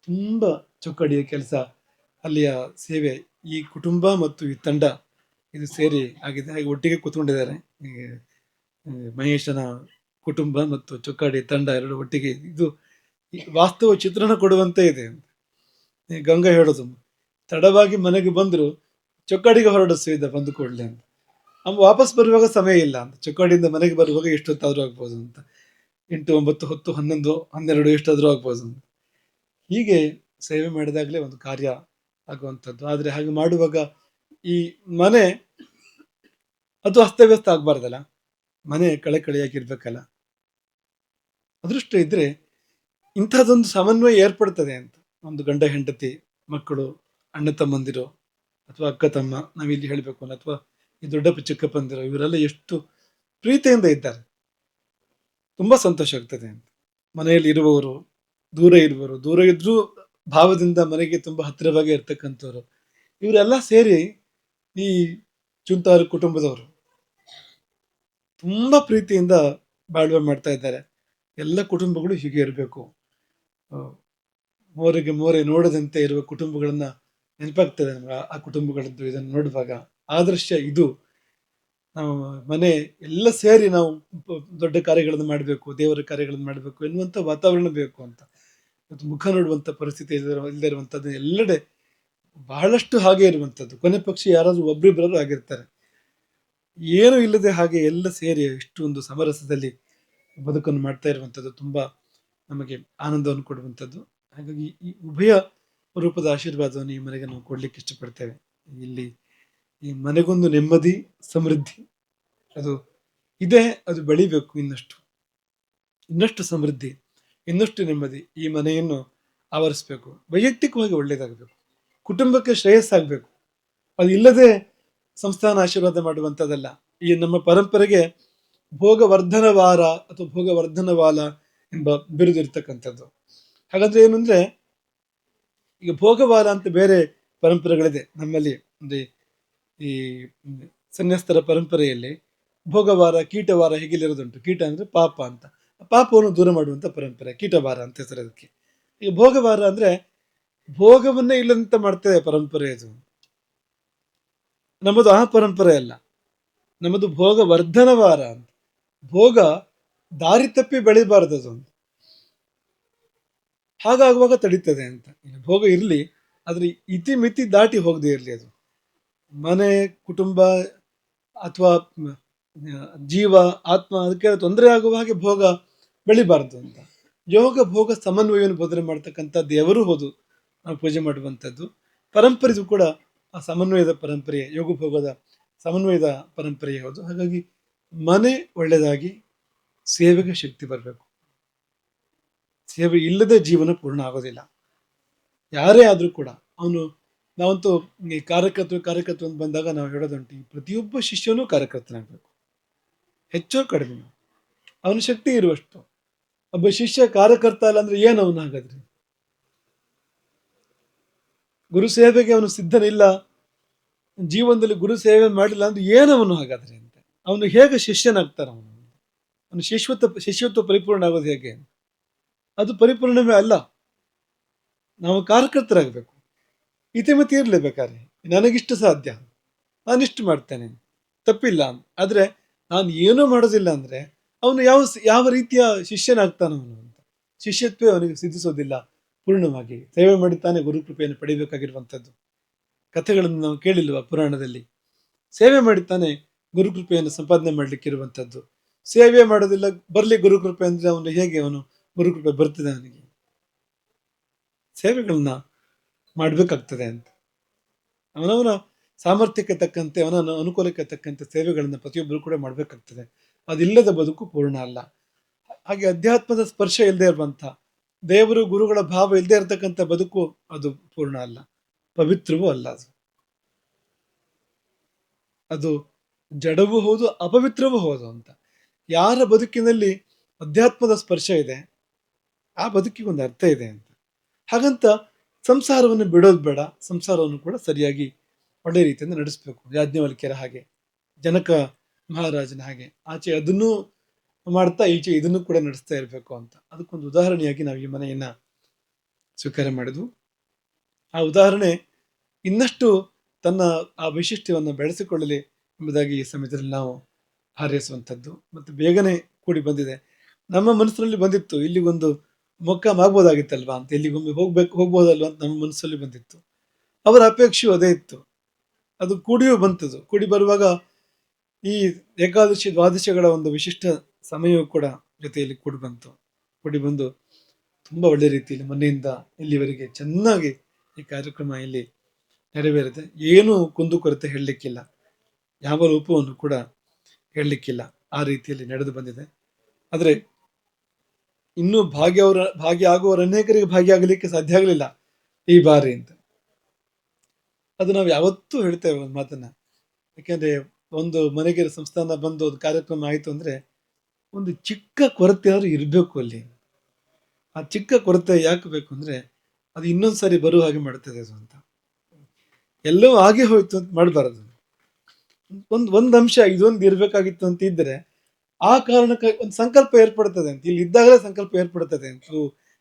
ತುಂಬ ಚೊಕ್ಕಡಿಯ ಕೆಲಸ ಅಲ್ಲಿಯ ಸೇವೆ ಈ ಕುಟುಂಬ ಮತ್ತು ಈ ತಂಡ ಇದು ಸೇರಿ ಆಗಿದೆ. ಹಾಗೆ ಒಟ್ಟಿಗೆ ಕೂತ್ಕೊಂಡಿದ್ದಾರೆ. ಮಹೇಶನ ಕುಟುಂಬ ಮತ್ತು ಚೊಕ್ಕಾಡಿ ತಂಡ ಎರಡು ಒಟ್ಟಿಗೆ ಇದು ವಾಸ್ತವ ಚಿತ್ರಣ ಕೊಡುವಂತೆ ಇದೆ ಗಂಗಾ ಹೇಳೋದು, ತಡವಾಗಿ ಮನೆಗೆ ಬಂದರು ಚೊಕ್ಕಾಡಿಗೆ ಇದ್ದ ಬಂದು ಕೂಡಲೇ ಅಂತ. ಅಮ್ಮ ವಾಪಸ್ ಬರುವಾಗ ಸಮಯ ಇಲ್ಲ ಅಂತ. ಚೊಕ್ಕಾಡಿಯಿಂದ ಮನೆಗೆ ಬರುವಾಗ ಎಷ್ಟೊತ್ತಾದರೂ ಆಗ್ಬೋದು ಅಂತ. ಎಂಟು, ಒಂಬತ್ತು, ಹತ್ತು, ಹನ್ನೊಂದು, ಹನ್ನೆರಡು ಎಷ್ಟಾದರೂ ಆಗ್ಬೋದು ಹೀಗೆ ಸೇವೆ ಮಾಡಿದಾಗಲೇ ಒಂದು ಕಾರ್ಯ ಆಗುವಂಥದ್ದು. ಆದರೆ ಹಾಗೆ ಮಾಡುವಾಗ ಈ ಮನೆ ಅದು ಅಸ್ತವ್ಯಸ್ತ ಆಗ್ಬಾರ್ದಲ್ಲ? ಮನೆ ಕಳೆ ಕಳೆಕಳೆಯಾಗಿರ್ಬೇಕಲ್ಲ ಅದೃಷ್ಟ ಇದ್ರೆ ಇಂಥದ್ದೊಂದು ಸಮನ್ವಯ ಏರ್ಪಡ್ತದೆ ಅಂತ. ಒಂದು ಗಂಡ, ಹೆಂಡತಿ, ಮಕ್ಕಳು, ಅಣ್ಣ, ತಮ್ಮಂದಿರು, ಅಥವಾ ಅಕ್ಕ, ತಮ್ಮ, ನಾವಿಲ್ಲಿ ಹೇಳಬೇಕು ಅಥವಾ ಈ ದೊಡ್ಡಪ್ಪ ಚಿಕ್ಕಪ್ಪಂದಿರು ಇವರೆಲ್ಲ ಎಷ್ಟು ಪ್ರೀತಿಯಿಂದ ಇದ್ದಾರೆ. ತುಂಬಾ ಸಂತೋಷ ಆಗ್ತದೆ ಅಂತ. ಮನೆಯಲ್ಲಿ ಇರುವವರು, ದೂರ ಇರುವವರು, ದೂರ ಇದ್ರೂ ಭಾವದಿಂದ ಮನೆಗೆ ತುಂಬಾ ಹತ್ತಿರವಾಗಿ ಇರ್ತಕ್ಕಂಥವ್ರು. ಇವರೆಲ್ಲ ಸೇರಿ ಈ ಚುಂತಾರ ಕುಟುಂಬದವರು ತುಂಬ ಪ್ರೀತಿಯಿಂದ ಬಾಳ್ವೆ ಮಾಡ್ತಾ ಇದ್ದಾರೆ. ಎಲ್ಲ ಕುಟುಂಬಗಳು ಹೀಗೆ ಇರಬೇಕು. ಮೋರೆಗೆ ಮೋರೆ ನೋಡದಂತೆ ಇರುವ ಕುಟುಂಬಗಳನ್ನ ನೆನಪಾಗ್ತದೆ ನಮ್ಗೆ. ಆ- ಕುಟುಂಬಗಳದ್ದು ಇದನ್ನು ನೋಡುವಾಗ. ಆದರ್ಶ ಇದು. ನಾವು ಮನೆ ಎಲ್ಲ ಸೇರಿ ನಾವು ದೊಡ್ಡ ಕಾರ್ಯಗಳನ್ನು ಮಾಡಬೇಕು, ದೇವರ ಕಾರ್ಯಗಳನ್ನು ಮಾಡಬೇಕು ಎನ್ನುವಂಥ ವಾತಾವರಣ ಬೇಕು ಅಂತ. ಮತ್ತು ಮುಖ ನೋಡುವಂಥ ಪರಿಸ್ಥಿತಿ ಇಲ್ಲದಿರುವಂಥದ್ದು ಎಲ್ಲೆಡೆ ಬಹಳಷ್ಟು ಹಾಗೆ ಇರುವಂಥದ್ದು ಕೊನೆ ಪಕ್ಷ ಯಾರಾದರೂ ಒಬ್ರಿಬ್ಬರಾದ್ರೂ ಆಗಿರ್ತಾರೆ. ಏನು ಇಲ್ಲದೆ ಹಾಗೆ ಎಲ್ಲ ಸೇರಿ ಇಷ್ಟೊಂದು ಸಮರಸದಲ್ಲಿ ಬದುಕನ್ನು ಮಾಡ್ತಾ ಇರುವಂಥದ್ದು ತುಂಬಾ ನಮಗೆ ಆನಂದವನ್ನು ಕೊಡುವಂಥದ್ದು ಹಾಗಾಗಿ ಈ ಉಭಯ ರೂಪದ ಆಶೀರ್ವಾದವನ್ನು ಈ ಮನೆಗೆ ನಾವು ಕೊಡ್ಲಿಕ್ಕೆ ಇಷ್ಟಪಡ್ತೇವೆ. ಇಲ್ಲಿ ಈ ಮನೆಗೊಂದು ನೆಮ್ಮದಿ, ಸಮೃದ್ಧಿ. ಅದು ಇದೆ, ಅದು ಬೆಳಿಬೇಕು ಇನ್ನಷ್ಟು. ಇನ್ನಷ್ಟು ಸಮೃದ್ಧಿ, ಇನ್ನಷ್ಟು ನೆಮ್ಮದಿ ಈ ಮನೆಯನ್ನು ಆವರಿಸಬೇಕು. ವೈಯಕ್ತಿಕವಾಗಿ ಒಳ್ಳೆಯದಾಗಬೇಕು. ಕುಟುಂಬಕ್ಕೆ ಶ್ರೇಯಸ್ಸಾಗಬೇಕು. ಅದು ಇಲ್ಲದೆ ಸಂಸ್ಥಾನ ಆಶೀರ್ವಾದ ಮಾಡುವಂಥದ್ದಲ್ಲ. ಈ ನಮ್ಮ ಪರಂಪರೆಗೆ ಭೋಗವರ್ಧನ ವಾರ ಅಥವಾ ಭೋಗವರ್ಧನ ವಾಲ ಎಂಬ ಬಿರುದು ಇರ್ತಕ್ಕಂಥದ್ದು ಹಾಗಾದ್ರೆ ಏನು ಅಂದರೆ, ಈಗ ಭೋಗವಾರ ಅಂತ ಬೇರೆ ಪರಂಪರೆಗಳಿದೆ ನಮ್ಮಲ್ಲಿ. ಅಂದ್ರೆ ಈ ಸನ್ಯಸ್ತರ ಪರಂಪರೆಯಲ್ಲಿ ಭೋಗವಾರ, ಕೀಟವಾರ ಹೀಗಿಲ್ಲಿರೋದುಂಟು ಕೀಟ ಅಂದ್ರೆ ಪಾಪ ಅಂತ. ಪಾಪವನ್ನು ದೂರ ಮಾಡುವಂಥ ಪರಂಪರೆ, ಕೀಟವಾರ ಅಂತ ಹೆಸರು ಅದಕ್ಕೆ ಈಗ ಭೋಗವಾರ ಅಂದ್ರೆ ಭೋಗವನ್ನೇ ಇಲ್ಲಂತ ಮಾಡ್ತೇವೆ ಪರಂಪರೆ ಅದು ನಮ್ಮದು ಆ ಪರಂಪರೆ ಅಲ್ಲ. ನಮ್ಮದು ಭೋಗ ವರ್ಧನವಾರ ಅಂತ. ಭೋಗ ದಾರಿ ತಪ್ಪಿ ಬೆಳಿಬಾರ್ದು ಅದು. ಅಂತ ಹಾಗಾಗುವಾಗ ತಡೀತದೆ ಅಂತ. ಭೋಗ ಇರಲಿ, ಆದ್ರೆ ಇತಿ ಮಿತಿ ದಾಟಿ ಹೋಗದೆ ಇರಲಿ ಅದು. ಮನೆ, ಕುಟುಂಬ ಅಥವಾ ಜೀವ, ಆತ್ಮ ಅದಕ್ಕೆ ತೊಂದರೆ ಆಗುವ ಹಾಗೆ ಭೋಗ ಬೆಳಿಬಾರ್ದು ಅಂತ. ಯೋಗ, ಭೋಗ ಸಮನ್ವಯವನ್ನು ಬೋಧನೆ ಮಾಡ್ತಕ್ಕಂಥ ದೇವರು ಹೌದು. ನಾವು ಪೂಜೆ ಮಾಡುವಂಥದ್ದು. ಪರಂಪರೆದು ಕೂಡ ಆ ಸಮನ್ವಯದ ಪರಂಪರೆ, ಯೋಗ, ಭೋಗದ ಸಮನ್ವಯದ ಪರಂಪರೆ ಹೌದು. ಹಾಗಾಗಿ ಮನೆ ಒಳ್ಳೆಯದಾಗಿ ಸೇವೆಗೆ ಶಕ್ತಿ ಬರಬೇಕು. ಸೇವೆ ಇಲ್ಲದೆ ಜೀವನ ಪೂರ್ಣ ಆಗೋದಿಲ್ಲ. ಯಾರೇ ಆದರೂ ಕೂಡ ಅವನು ನಾವಂತೂ ಈ ಕಾರ್ಯಕರ್ತರು ಕಾರ್ಯಕರ್ತರು ಅಂತ ಬಂದಾಗ ನಾವು ಹೇಳೋದುಂಟು ಪ್ರತಿಯೊಬ್ಬ ಶಿಷ್ಯನೂ ಕಾರ್ಯಕರ್ತನಾಗಬೇಕು. ಹೆಚ್ಚು ಕಡಿಮೆ. ಅವನ ಶಕ್ತಿ ಇರುವಷ್ಟು. ಒಬ್ಬ ಶಿಷ್ಯ ಕಾರ್ಯಕರ್ತ ಅಲ್ಲ ಅಂದ್ರೆ ಏನು ಅವನು ಹಾಗಾದ್ರೆ ಗುರು ಸೇವೆಗೆ ಅವನು ಸಿದ್ಧನಿಲ್ಲ. ಜೀವನದಲ್ಲಿ ಗುರು ಸೇವೆ ಮಾಡಿಲ್ಲ ಅಂದ್ರೆ ಏನವನು ಹಾಗಾದ್ರೆ ಅಂತ? ಅವನು ಹೇಗೆ ಶಿಷ್ಯನಾಗ್ತಾನ ಅವನು? ಅವನು ಶಿಷ್ಯತ್ವ ಶಿಷ್ಯತ್ವ ಪರಿಪೂರ್ಣ ಆಗೋದು ಹೇಗೆ? ಅದು ಪರಿಪೂರ್ಣವೇ ಅಲ್ಲ. ನಾವು ಕಾರ್ಯಕರ್ತರಾಗಬೇಕು. ಇತಿಮಿತಿ ಇರಲೇಬೇಕಾದ್ರೆ ನನಗಿಷ್ಟು ಸಾಧ್ಯ. ನಾನಿಷ್ಟು ಮಾಡ್ತೇನೆ. ತಪ್ಪಿಲ್ಲ. ಆದರೆ ನಾನು ಏನೂ ಮಾಡೋದಿಲ್ಲ ಅಂದರೆ ಅವನು ಯಾವ ಯಾವ ರೀತಿಯ ಶಿಷ್ಯನಾಗ್ತಾನೋ ಅವನು ಅಂತ. ಶಿಷ್ಯತ್ವೇ ಅವನಿಗೆ ಸಿದ್ಧಿಸೋದಿಲ್ಲ. ಪೂರ್ಣವಾಗಿ ಸೇವೆ ಮಾಡುತ್ತಾನೆ ತಾನೇ ಗುರುಕೃಪೆಯನ್ನು ಪಡೆಯಬೇಕಾಗಿರುವಂಥದ್ದು. ಕಥೆಗಳನ್ನು ನಾವು ಕೇಳಿಲ್ವ ಪುರಾಣದಲ್ಲಿ? ಸೇವೆ ಮಾಡುತ್ತಾನೆ ತಾನೇ ಗುರುಕೃಪೆಯನ್ನು ಸಂಪಾದನೆ ಮಾಡಲಿಕ್ಕೆ ಇರುವಂಥದ್ದು. ಸೇವೆ ಮಾಡೋದಿಲ್ಲ, ಬರಲಿ ಗುರುಕೃಪೆ ಅಂದರೆ ಅವನು ಹೇಗೆ ಅವನು ಗುರುಕೃಪೆ ಬರ್ತದೆ ಅವನಿಗೆ? ಸೇವೆಗಳನ್ನ ಮಾಡಬೇಕಾಗ್ತದೆ ಅಂತ. ಅವನವನ ಸಾಮರ್ಥ್ಯಕ್ಕೆ ತಕ್ಕಂತೆ ಅವನ ಅನುಕೂಲಕ್ಕೆ ತಕ್ಕಂತೆ ಸೇವೆಗಳನ್ನು ಪ್ರತಿಯೊಬ್ಬರು ಕೂಡ ಮಾಡಬೇಕಾಗ್ತದೆ. ಅದಿಲ್ಲದ ಬದುಕು ಪೂರ್ಣ ಅಲ್ಲ. ಹಾಗೆ ಅಧ್ಯಾತ್ಮದ ಸ್ಪರ್ಶ ಇಲ್ಲದೆ ಇರುವಂಥ, ದೇವರು, ಗುರುಗಳ ಭಾವ ಇಲ್ಲದೆ ಇರತಕ್ಕಂಥ ಬದುಕು ಅದು ಪೂರ್ಣ ಅಲ್ಲ. ಪವಿತ್ರವೂ ಅಲ್ಲ ಅದು. ಅದು ಜಡವೂ ಹೌದು, ಅಪವಿತ್ರವೂ ಹೌದು ಅಂತ. ಯಾರ ಬದುಕಿನಲ್ಲಿ ಅಧ್ಯಾತ್ಮದ ಸ್ಪರ್ಶ ಇದೆ, ಆ ಬದುಕಿಗೆ ಒಂದು ಅರ್ಥ ಇದೆ ಅಂತ. ಹಾಗಂತ ಸಂಸಾರವನ್ನು ಬಿಡೋದು ಬೇಡ, ಸಂಸಾರವನ್ನು ಕೂಡ ಸರಿಯಾಗಿ ಒಳ್ಳೆ ರೀತಿಯಿಂದ ನಡೆಸಬೇಕು. ಯಾಜ್ಞವಲ್ಕ್ಯರ ಹಾಗೆ, ಜನಕ ಮಹಾರಾಜನ ಹಾಗೆ. ಆಚೆ ಅದನ್ನೂ ಮಾಡ್ತಾ ಈಚೆ ಇದನ್ನು ಕೂಡ ನಡೆಸ್ತಾ ಇರಬೇಕು ಅಂತ. ಅದಕ್ಕೊಂದು ಉದಾಹರಣೆಯಾಗಿ ನಾವು ಈ ಮನೆಯನ್ನ ಸ್ವೀಕಾರ ಮಾಡಿದ್ವು. ಆ ಉದಾಹರಣೆ ಇನ್ನಷ್ಟು ತನ್ನ ಆ ವೈಶಿಷ್ಟ್ಯವನ್ನು ಬೆಳೆಸಿಕೊಳ್ಳಲಿ ಎಂಬುದಾಗಿ ಈ ಸಮಯದಲ್ಲಿ ನಾವು ಹಾರೈಸುವಂಥದ್ದು. ಮತ್ತು ಬೇಗನೆ ಕೂಡಿ ಬಂದಿದೆ. ನಮ್ಮ ಮನಸ್ಸಿನಲ್ಲಿ ಬಂದಿತ್ತು. ಇಲ್ಲಿಗೊಂದು ಮೊಕ್ಕ ಆಗ್ಬೋದಾಗಿತ್ತಲ್ವಾ ಅಂತ, ಎಲ್ಲಿಗೊಮ್ಮೆ ಹೋಗ್ಬೇಕು, ಹೋಗ್ಬೋದಲ್ವ ಅಂತ ನಮ್ಮ ಮನಸ್ಸಲ್ಲಿ ಬಂದಿತ್ತು. ಅವರ ಅಪೇಕ್ಷೆಯು ಅದೇ ಇತ್ತು. ಅದು ಕೂಡಿಯೂ ಬಂತದು. ಕೂಡಿ ಬರುವಾಗ ಈ ಏಕಾದಶಿ ದ್ವಾದಶಿಗಳ ಒಂದು ವಿಶಿಷ್ಟ ಸಮಯವೂ ಕೂಡ ಜೊತೆಯಲ್ಲಿ ಕೂಡಿ ಬಂತು. ಕೂಡಿ ಬಂದು ತುಂಬ ಒಳ್ಳೆ ರೀತಿಯಲ್ಲಿ ಮನೆಯಿಂದ ಇಲ್ಲಿವರೆಗೆ ಚೆನ್ನಾಗಿ ಈ ಕಾರ್ಯಕ್ರಮ ಇಲ್ಲಿ ನೆರವೇರಿದೆ. ಏನೂ ಕುಂದುಕೊರತೆ ಹೇಳಲಿಕ್ಕಿಲ್ಲ. ಯಾವ ರೂಪವನ್ನು ಕೂಡ ಹೇಳಲಿಕ್ಕಿಲ್ಲ. ಆ ರೀತಿಯಲ್ಲಿ ನಡೆದು ಬಂದಿದೆ. ಆದರೆ ಇನ್ನೂ ಭಾಗ್ಯವರ ಭಾಗ್ಯ ಆಗುವವರ ಅನೇಕರಿಗೆ ಭಾಗಿಯಾಗಲಿಕ್ಕೆ ಸಾಧ್ಯ ಆಗಲಿಲ್ಲ ಈ ಬಾರಿ ಅಂತ. ಅದು ನಾವು ಯಾವತ್ತೂ ಹೇಳ್ತೇವೆ ಒಂದು ಮಾತನ್ನ. ಯಾಕೆಂದ್ರೆ ಒಂದು ಮನೆಗೆ ಸಂಸ್ಥಾನ ಬಂದು ಒಂದು ಕಾರ್ಯಕ್ರಮ ಆಯಿತು ಅಂದ್ರೆ ಒಂದು ಚಿಕ್ಕ ಕೊರತೆ ಆದರೂ ಇರಬೇಕು ಅಲ್ಲಿ. ಆ ಚಿಕ್ಕ ಕೊರತೆ ಯಾಕೆ ಬೇಕು ಅಂದ್ರೆ ಅದು ಇನ್ನೊಂದು ಸಾರಿ ಬರುವ ಹಾಗೆ ಮಾಡ್ತದೆ ಅದು ಅಂತ. ಎಲ್ಲವೂ ಹಾಗೆ ಹೋಯ್ತು ಅಂತ ಮಾಡಬಾರದು. ಒಂದು ಒಂದು ಅಂಶ, ಇದೊಂದು ಇರಬೇಕಾಗಿತ್ತು ಅಂತ ಇದ್ರೆ ಆ ಕಾರಣಕ್ಕೆ ಒಂದು ಸಂಕಲ್ಪ ಏರ್ಪಡ್ತದೆ ಅಂತ, ಇಲ್ಲಿ ಇದ್ದಾಗಲೇ ಸಂಕಲ್ಪ ಏರ್ಪಡ್ತದೆ ಅಂತ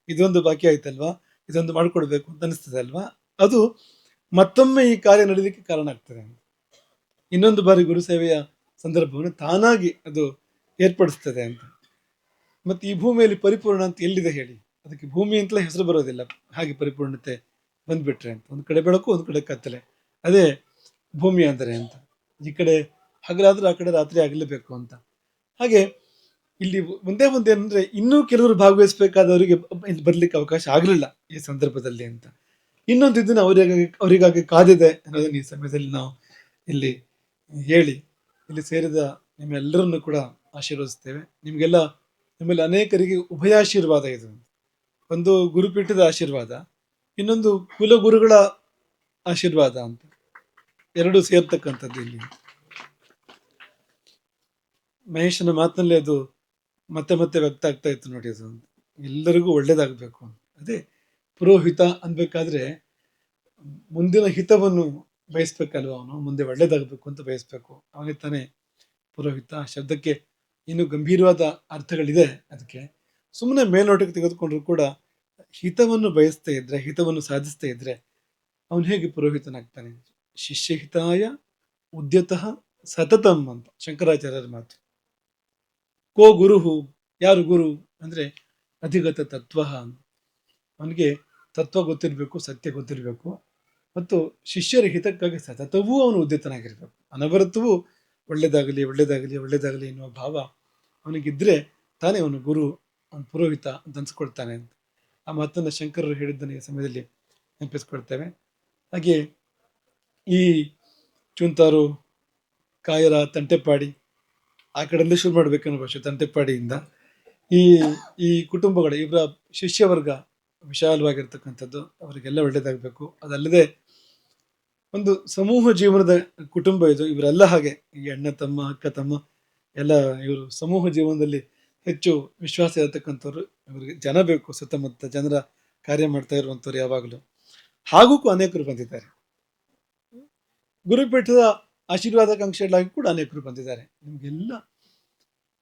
ಇದೊಂದು ಬಾಕಿ ಆಯ್ತಲ್ವಾ? ಇದೊಂದು ಮಾಡಿಕೊಡ್ಬೇಕು ಅಂತ ಅನಿಸ್ತದೆ ಅಲ್ವಾ? ಅದು ಮತ್ತೊಮ್ಮೆ ಈ ಕಾರ್ಯ ನಡೀಲಿಕ್ಕೆ ಕಾರಣ ಆಗ್ತದೆ ಅಂತ. ಇನ್ನೊಂದು ಬಾರಿ ಗುರು ಸೇವೆಯ ಸಂದರ್ಭವನ್ನು ತಾನಾಗಿ ಅದು ಏರ್ಪಡಿಸ್ತದೆ ಅಂತ. ಮತ್ತೆ ಈ ಭೂಮಿಯಲ್ಲಿ ಪರಿಪೂರ್ಣ ಅಂತ ಎಲ್ಲಿದೆ ಹೇಳಿ? ಅದಕ್ಕೆ ಭೂಮಿ ಅಂತಲೇ ಹೆಸರು ಬರೋದಿಲ್ಲ. ಹಾಗೆ ಪರಿಪೂರ್ಣತೆ ಬಂದ್ಬಿಟ್ರೆ ಅಂತ. ಒಂದು ಕಡೆ ಬೆಳಕು, ಒಂದು ಕಡೆ ಕತ್ತಲೆ. ಅದೇ ಭೂಮಿ ಅಂದರೆ ಅಂತ. ಈ ಕಡೆ ಹಗಲಾದರೂ ಆ ಕಡೆ ರಾತ್ರಿ ಆಗಲೇಬೇಕು ಅಂತ. ಹಾಗೆ ಇಲ್ಲಿ ಒಂದೇ ಒಂದು ಏನಂದ್ರೆ ಇನ್ನೂ ಕೆಲವರು ಭಾಗವಹಿಸಬೇಕಾದವರಿಗೆ ಬರ್ಲಿಕ್ಕೆ ಅವಕಾಶ ಆಗಲಿಲ್ಲ ಈ ಸಂದರ್ಭದಲ್ಲಿ ಅಂತ. ಇನ್ನೊಂದು ಇದನ್ನ ಅವರಿಗಾಗಿ ಅವರಿಗಾಗಿ ಕಾದಿದೆ ಅನ್ನೋದನ್ನ ಈ ಸಮಯದಲ್ಲಿ ನಾವು ಇಲ್ಲಿ ಹೇಳಿ, ಇಲ್ಲಿ ಸೇರಿದ ನಿಮ್ಮೆಲ್ಲರನ್ನು ಕೂಡ ಆಶೀರ್ವದಿಸ್ತೇವೆ. ನಿಮಗೆಲ್ಲ ನಿಮ್ಮಲ್ಲಿ ಅನೇಕರಿಗೆ ಉಭಯಾಶೀರ್ವಾದ ಇದು. ಒಂದು ಗುರುಪೀಠದ ಆಶೀರ್ವಾದ, ಇನ್ನೊಂದು ಕುಲಗುರುಗಳ ಆಶೀರ್ವಾದ ಅಂತ. ಎರಡು ಸೇರ್ತಕ್ಕಂಥದ್ದು ಇಲ್ಲಿ. ಮಹೇಶನ ಮಾತಿನಲ್ಲಿ ಅದು ಮತ್ತೆ ಮತ್ತೆ ವ್ಯಕ್ತ ಆಗ್ತಾ ಇತ್ತು ನೋಡಿ ಅದು. ಎಲ್ಲರಿಗೂ ಒಳ್ಳೇದಾಗಬೇಕು ಅದೇ ಪುರೋಹಿತ ಅನ್ಬೇಕಾದ್ರೆ ಮುಂದಿನ ಹಿತವನ್ನು ಬಯಸ್ಬೇಕಲ್ವ ಅವನು? ಮುಂದೆ ಒಳ್ಳೇದಾಗಬೇಕು ಅಂತ ಬಯಸ್ಬೇಕು. ಅವನಿಗೆ ತಾನೇ ಪುರೋಹಿತ. ಶಬ್ದಕ್ಕೆ ಇನ್ನು ಗಂಭೀರವಾದ ಅರ್ಥಗಳಿದೆ ಅದಕ್ಕೆ. ಸುಮ್ಮನೆ ಮೇಲ್ನೋಟಕ್ಕೆ ತೆಗೆದುಕೊಂಡ್ರು ಕೂಡ ಹಿತವನ್ನು ಬಯಸ್ತಾ ಇದ್ರೆ, ಹಿತವನ್ನು ಸಾಧಿಸ್ತಾ ಇದ್ರೆ ಅವನು ಹೇಗೆ ಪುರೋಹಿತನಾಗ್ತಾನೆ? ಶಿಷ್ಯ ಹಿತಾಯ ಉದ್ಯತಃ ಸತತಂ ಅಂತ. ಶಂಕರಾಚಾರ್ಯರ ಮಾತು. ಕೋ ಗುರುಹು, ಯಾರು ಗುರು ಅಂದ್ರೆ ಅಧಿಗತ ತತ್ವ. ಅವನಿಗೆ ತತ್ವ ಗೊತ್ತಿರಬೇಕು, ಸತ್ಯ ಗೊತ್ತಿರಬೇಕು. ಮತ್ತು ಶಿಷ್ಯರ ಹಿತಕ್ಕಾಗಿ ಸತತವೂ ಅವನು ಉದ್ಯತನಾಗಿರ್ಬೇಕು ಅನವರತವೂ ಒಳ್ಳೆಯದಾಗಲಿ ಒಳ್ಳೆಯದಾಗಲಿ ಒಳ್ಳೆಯದಾಗಲಿ ಎನ್ನುವ ಭಾವ ಅವನಿಗಿದ್ದರೆ ತಾನೇ ಅವನು ಗುರು, ಅವನು ಪುರೋಹಿತ ಅಂತ ಅನ್ಸ್ಕೊಳ್ತಾನೆ ಅಂತ. ಆ ಮಾತನ್ನು ಶಂಕರರು ಹೇಳಿದ್ದನ್ನು ಈ ಸಮಯದಲ್ಲಿ ನೆನಪಿಸ್ಕೊಳ್ತೇವೆ. ಹಾಗೆ ಈ ಚುಂತಾರು, ಕಾಯರ, ತಂಟೆಪಾಡಿ ಆ ಕಡೆಯಿಂದ ಶುರು ಮಾಡಬೇಕನ್ನೋ ಭಾಷೆ ತಂಟೆಪಾಡಿಯಿಂದ ಈ ಈ ಕುಟುಂಬಗಳು, ಇವರ ಶಿಷ್ಯವರ್ಗ ವಿಶಾಲವಾಗಿರ್ತಕ್ಕಂಥದ್ದು ಅವರಿಗೆಲ್ಲ ಒಳ್ಳೇದಾಗಬೇಕು. ಅದಲ್ಲದೆ ಒಂದು ಸಮೂಹ ಜೀವನದ ಕುಟುಂಬ ಇದು, ಇವರೆಲ್ಲ ಹಾಗೆ. ಈ ಅಣ್ಣ ತಮ್ಮ, ಅಕ್ಕ ತಮ್ಮ, ಎಲ್ಲ ಇವರು ಸಮೂಹ ಜೀವನದಲ್ಲಿ ಹೆಚ್ಚು ವಿಶ್ವಾಸ ಇರತಕ್ಕಂಥವ್ರು ಇವರಿಗೆ ಜನ ಬೇಕು, ಸುತ್ತಮುತ್ತ ಜನರ ಕಾರ್ಯ ಮಾಡ್ತಾ ಇರುವಂಥವ್ರು ಯಾವಾಗಲೂ. ಹಾಗೂ ಅನೇಕರು ಬಂದಿದ್ದಾರೆ. ಗುರುಪೀಠದ ಆಶೀರ್ವಾದಕಾಂಕ್ಷೆಗಳಾಗಿ ಕೂಡ ಅನೇಕರು ಬಂದಿದ್ದಾರೆ. ನಿಮಗೆಲ್ಲ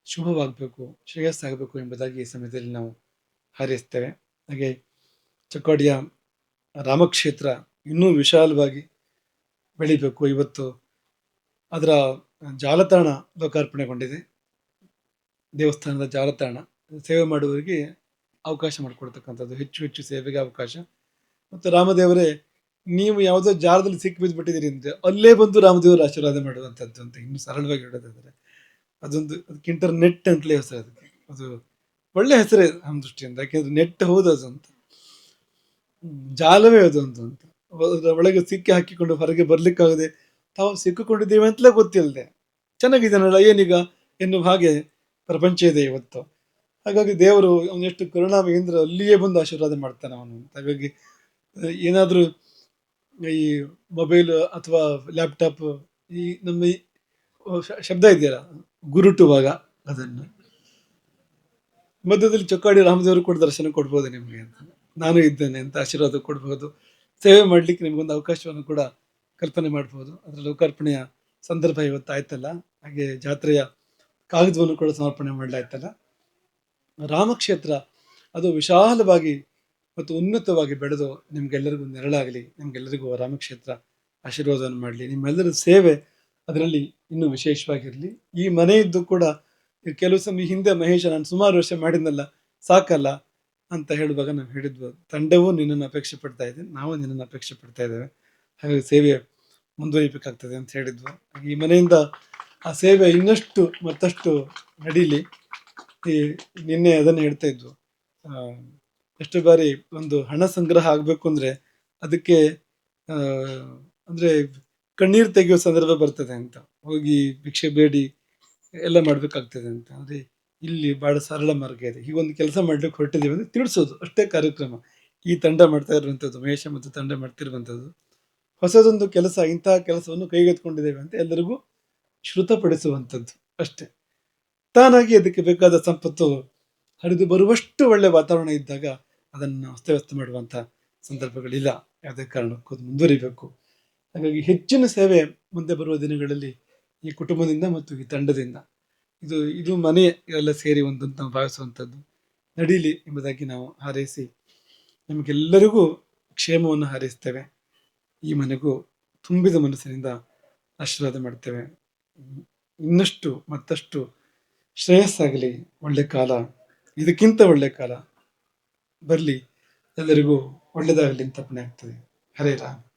ಶುಭವಾಗಬೇಕು, ಶ್ರೇಯಸ್ಸಾಗಬೇಕು ಎಂಬುದಾಗಿ ಈ ಸಮಯದಲ್ಲಿ ನಾವು ಹಾರೈಸ್ತೇವೆ. ಹಾಗೆ ಚಕ್ಕೋಡಿಯ ರಾಮಕ್ಷೇತ್ರ ಇನ್ನೂ ವಿಶಾಲವಾಗಿ ಬೆಳಿಬೇಕು. ಇವತ್ತು ಅದರ ಜಾಲತಾಣ ಲೋಕಾರ್ಪಣೆಗೊಂಡಿದೆ. ದೇವಸ್ಥಾನದ ಜಾಲತಾಣ. ಸೇವೆ ಮಾಡುವವರಿಗೆ ಅವಕಾಶ ಮಾಡಿಕೊಡ್ತಕ್ಕಂಥದ್ದು. ಹೆಚ್ಚು ಹೆಚ್ಚು ಸೇವೆಗೆ ಅವಕಾಶ. ಮತ್ತು ರಾಮದೇವರೇ ನೀವು ಯಾವುದೋ ಜಾರದಲ್ಲಿ ಸಿಕ್ಕಿ ಬಿದ್ದುಬಿಟ್ಟಿದ್ದೀರಿ ಅಂದರೆ ಅಲ್ಲೇ ಬಂದು ರಾಮದೇವರು ಆಶೀರ್ವಾದ ಮಾಡುವಂಥದ್ದು ಅಂತ ಇನ್ನು ಸರಳವಾಗಿ ಹೇಳೋದಾದರೆ, ಅದೊಂದು ಅದಕ್ಕೆ ಇಂಟರ್ನೆಟ್ ಅಂತಲೇ ಹೆಸರು ಅದಕ್ಕೆ. ಅದು ಒಳ್ಳೆ ಹೆಸರೇ ನಮ್ಮ ದೃಷ್ಟಿಯಿಂದ, ಯಾಕೆಂದ್ರೆ ನೆಟ್ ಹೌದು ಅದು ಅಂತ. ಜಾಲವೇ ಅದು ಅಂತ. ಅದರ ಒಳಗೆ ಸಿಕ್ಕಿ ಹಾಕಿಕೊಂಡು ಹೊರಗೆ ಬರ್ಲಿಕ್ಕಾಗದೆ ತಾವು ಸಿಕ್ಕಿಕೊಂಡಿದ್ದೇವೆ ಅಂತಲೇ ಗೊತ್ತಿಲ್ಲದೆ ಚೆನ್ನಾಗಿದ್ದಾನಲ್ಲ ಏನೀಗ ಎನ್ನುವ ಹಾಗೆ ಪ್ರಪಂಚ ಇದೆ ಇವತ್ತು. ಹಾಗಾಗಿ ದೇವರು ಅವನೆಷ್ಟು ಕರುಣಾಮಯಿಂದ ಅಲ್ಲಿಯೇ ಬಂದು ಆಶೀರ್ವಾದ ಮಾಡ್ತಾನೆ ಅವನು ಹಾಗಾಗಿ, ಏನಾದರೂ ಈ ಮೊಬೈಲ್ ಅಥವಾ ಲ್ಯಾಪ್ಟಾಪ್ ಈ ನಮ್ಮ ಶಬ್ದ ಇದೆಯಲ್ಲ, ಗುರುಟುವಾಗ ಅದನ್ನು. ಮಧ್ಯದಲ್ಲಿ ಚೊಕ್ಕಾಡಿ ರಾಮದೇವರು ಕೂಡ ದರ್ಶನ ಕೊಡ್ಬೋದು ನಿಮಗೆ ಅಂತ. ನಾನು ಇದ್ದೇನೆ ಅಂತ ಆಶೀರ್ವಾದ ಕೊಡ್ಬೋದು. ಸೇವೆ ಮಾಡಲಿಕ್ಕೆ ನಿಮಗೊಂದು ಅವಕಾಶವನ್ನು ಕೂಡ ಕಲ್ಪನೆ ಮಾಡ್ಬೋದು. ಅದರ ಲೋಕಾರ್ಪಣೆಯ ಸಂದರ್ಭ ಇವತ್ತು ಆಯ್ತಲ್ಲ ಹಾಗೆ ಜಾತ್ರೆಯ ಕಾಗದವನ್ನು ಕೂಡ ಸಮರ್ಪಣೆ ಮಾಡಲಾಯ್ತಲ್ಲ. ರಾಮಕ್ಷೇತ್ರ, ಅದು ವಿಶಾಲವಾಗಿ ಮತ್ತು ಉನ್ನತವಾಗಿ ಬೆಳೆದು ನಿಮ್ಗೆಲ್ಲರಿಗೂ ನೆರಳಾಗಲಿ, ನಿಮ್ಗೆಲ್ಲರಿಗೂ ರಾಮಕ್ಷೇತ್ರ ಆಶೀರ್ವಾದವನ್ನು ಮಾಡಲಿ. ನಿಮ್ಮೆಲ್ಲರ ಸೇವೆ ಅದರಲ್ಲಿ ಇನ್ನೂ ವಿಶೇಷವಾಗಿರಲಿ. ಈ ಮನೆಯದ್ದು ಕೂಡ ಕೆಲವು ಸಮಯ ಹಿಂದೆ ಮಹೇಶ ನಾನು ಸುಮಾರು ವರ್ಷ ಮಾಡಿದ್ನಲ್ಲ, ಸಾಕಲ್ಲ ಅಂತ ಹೇಳುವಾಗ ನಾವು ಹೇಳಿದ್ವು, ತಂಡವೂ ನಿನ್ನನ್ನು ಅಪೇಕ್ಷೆ ಪಡ್ತಾ ಇದೆ, ನಾವು ನಿನ್ನನ್ನು ಅಪೇಕ್ಷೆ ಪಡ್ತಾ ಇದ್ದೇವೆ. ಹಾಗಾಗಿ ಸೇವೆ ಮುಂದುವರಿಬೇಕಾಗ್ತದೆ ಅಂತ ಹೇಳಿದ್ವು. ಈ ಮನೆಯಿಂದ ಆ ಸೇವೆ ಇನ್ನಷ್ಟು ಮತ್ತಷ್ಟು ನಡೀಲಿ. ಈ ನಿನ್ನೆ ಅದನ್ನು ಹೇಳ್ತಾ ಇದ್ವು. ಎಷ್ಟು ಬಾರಿ ಒಂದು ಹಣ ಸಂಗ್ರಹ ಆಗಬೇಕು ಅಂದ್ರೆ ಅದಕ್ಕೆ ಅಂದರೆ ಕಣ್ಣೀರು ತೆಗೆಯೋ ಸಂದರ್ಭ ಬರ್ತದೆ ಅಂತ. ಹೋಗಿ ಭಿಕ್ಷೆ ಬೇಡಿ, ಎಲ್ಲ ಮಾಡಬೇಕಾಗ್ತದೆ ಅಂತ. ಅಂದ್ರೆ ಇಲ್ಲಿ ಬಹಳ ಸರಳ ಮಾರ್ಗ ಇದೆ. ಹೀಗೊಂದು ಕೆಲಸ ಮಾಡ್ಲಿಕ್ಕೆ ಹೊರಟಿದ್ದೀವಿ ಅಂದ್ರೆ ತಿಳಿಸೋದು ಅಷ್ಟೇ ಕಾರ್ಯಕ್ರಮ. ಈ ತಂಡ ಮಾಡ್ತಾ ಇರುವಂಥದ್ದು, ಮಹೇಶ ಮತ್ತು ತಂಡ ಮಾಡ್ತಿರುವಂಥದ್ದು. ಹೊಸದೊಂದು ಕೆಲಸ ಇಂತಹ ಕೆಲಸವನ್ನು ಕೈಗೆತ್ಕೊಂಡಿದ್ದೇವೆ ಅಂತ ಎಲ್ಲರಿಗೂ ಶ್ರುತಪಡಿಸುವಂಥದ್ದು ಅಷ್ಟೇ. ತಾನಾಗಿ ಅದಕ್ಕೆ ಬೇಕಾದ ಸಂಪತ್ತು ಹರಿದು ಬರುವಷ್ಟು ಒಳ್ಳೆ ವಾತಾವರಣ ಇದ್ದಾಗ ಅದನ್ನು ಅಸ್ತವ್ಯಸ್ತ ಮಾಡುವಂಥ ಸಂದರ್ಭಗಳಿಲ್ಲ. ಯಾವುದೇ ಕಾರಣಕ್ಕೂ ಅದು ಮುಂದುವರಿಬೇಕು. ಹಾಗಾಗಿ ಹೆಚ್ಚಿನ ಸೇವೆ ಮುಂದೆ ಬರುವ ದಿನಗಳಲ್ಲಿ ಈ ಕುಟುಂಬದಿಂದ ಮತ್ತು ಈ ತಂಡದಿಂದ. ಇದು ಇದು ಮನೆ ಎಲ್ಲ ಸೇರಿ ಒಂದು ಅಂತ ನಾವು ಭಾವಿಸುವಂಥದ್ದು ನಡೀಲಿ ಎಂಬುದಾಗಿ ನಾವು ಹಾರೈಸಿ ನಮಗೆಲ್ಲರಿಗೂ ಕ್ಷೇಮವನ್ನು ಹಾರೈಸ್ತೇವೆ. ಈ ಮನೆಗೂ ತುಂಬಿದ ಮನಸ್ಸಿನಿಂದ ಆಶೀರ್ವಾದ ಮಾಡ್ತೇವೆ. ಇನ್ನಷ್ಟು ಮತ್ತಷ್ಟು ಶ್ರೇಯಸ್ಸಾಗಲಿ. ಒಳ್ಳೆ ಕಾಲ. ಇದಕ್ಕಿಂತ ಒಳ್ಳೆ ಕಾಲ. ಬರಲಿ. ಎಲ್ಲರಿಗೂ ಒಳ್ಳೆಯದಾಗಲಿ ಅಂತ ಆಗ್ತದೆ ಹರೇ ರಾಮ್.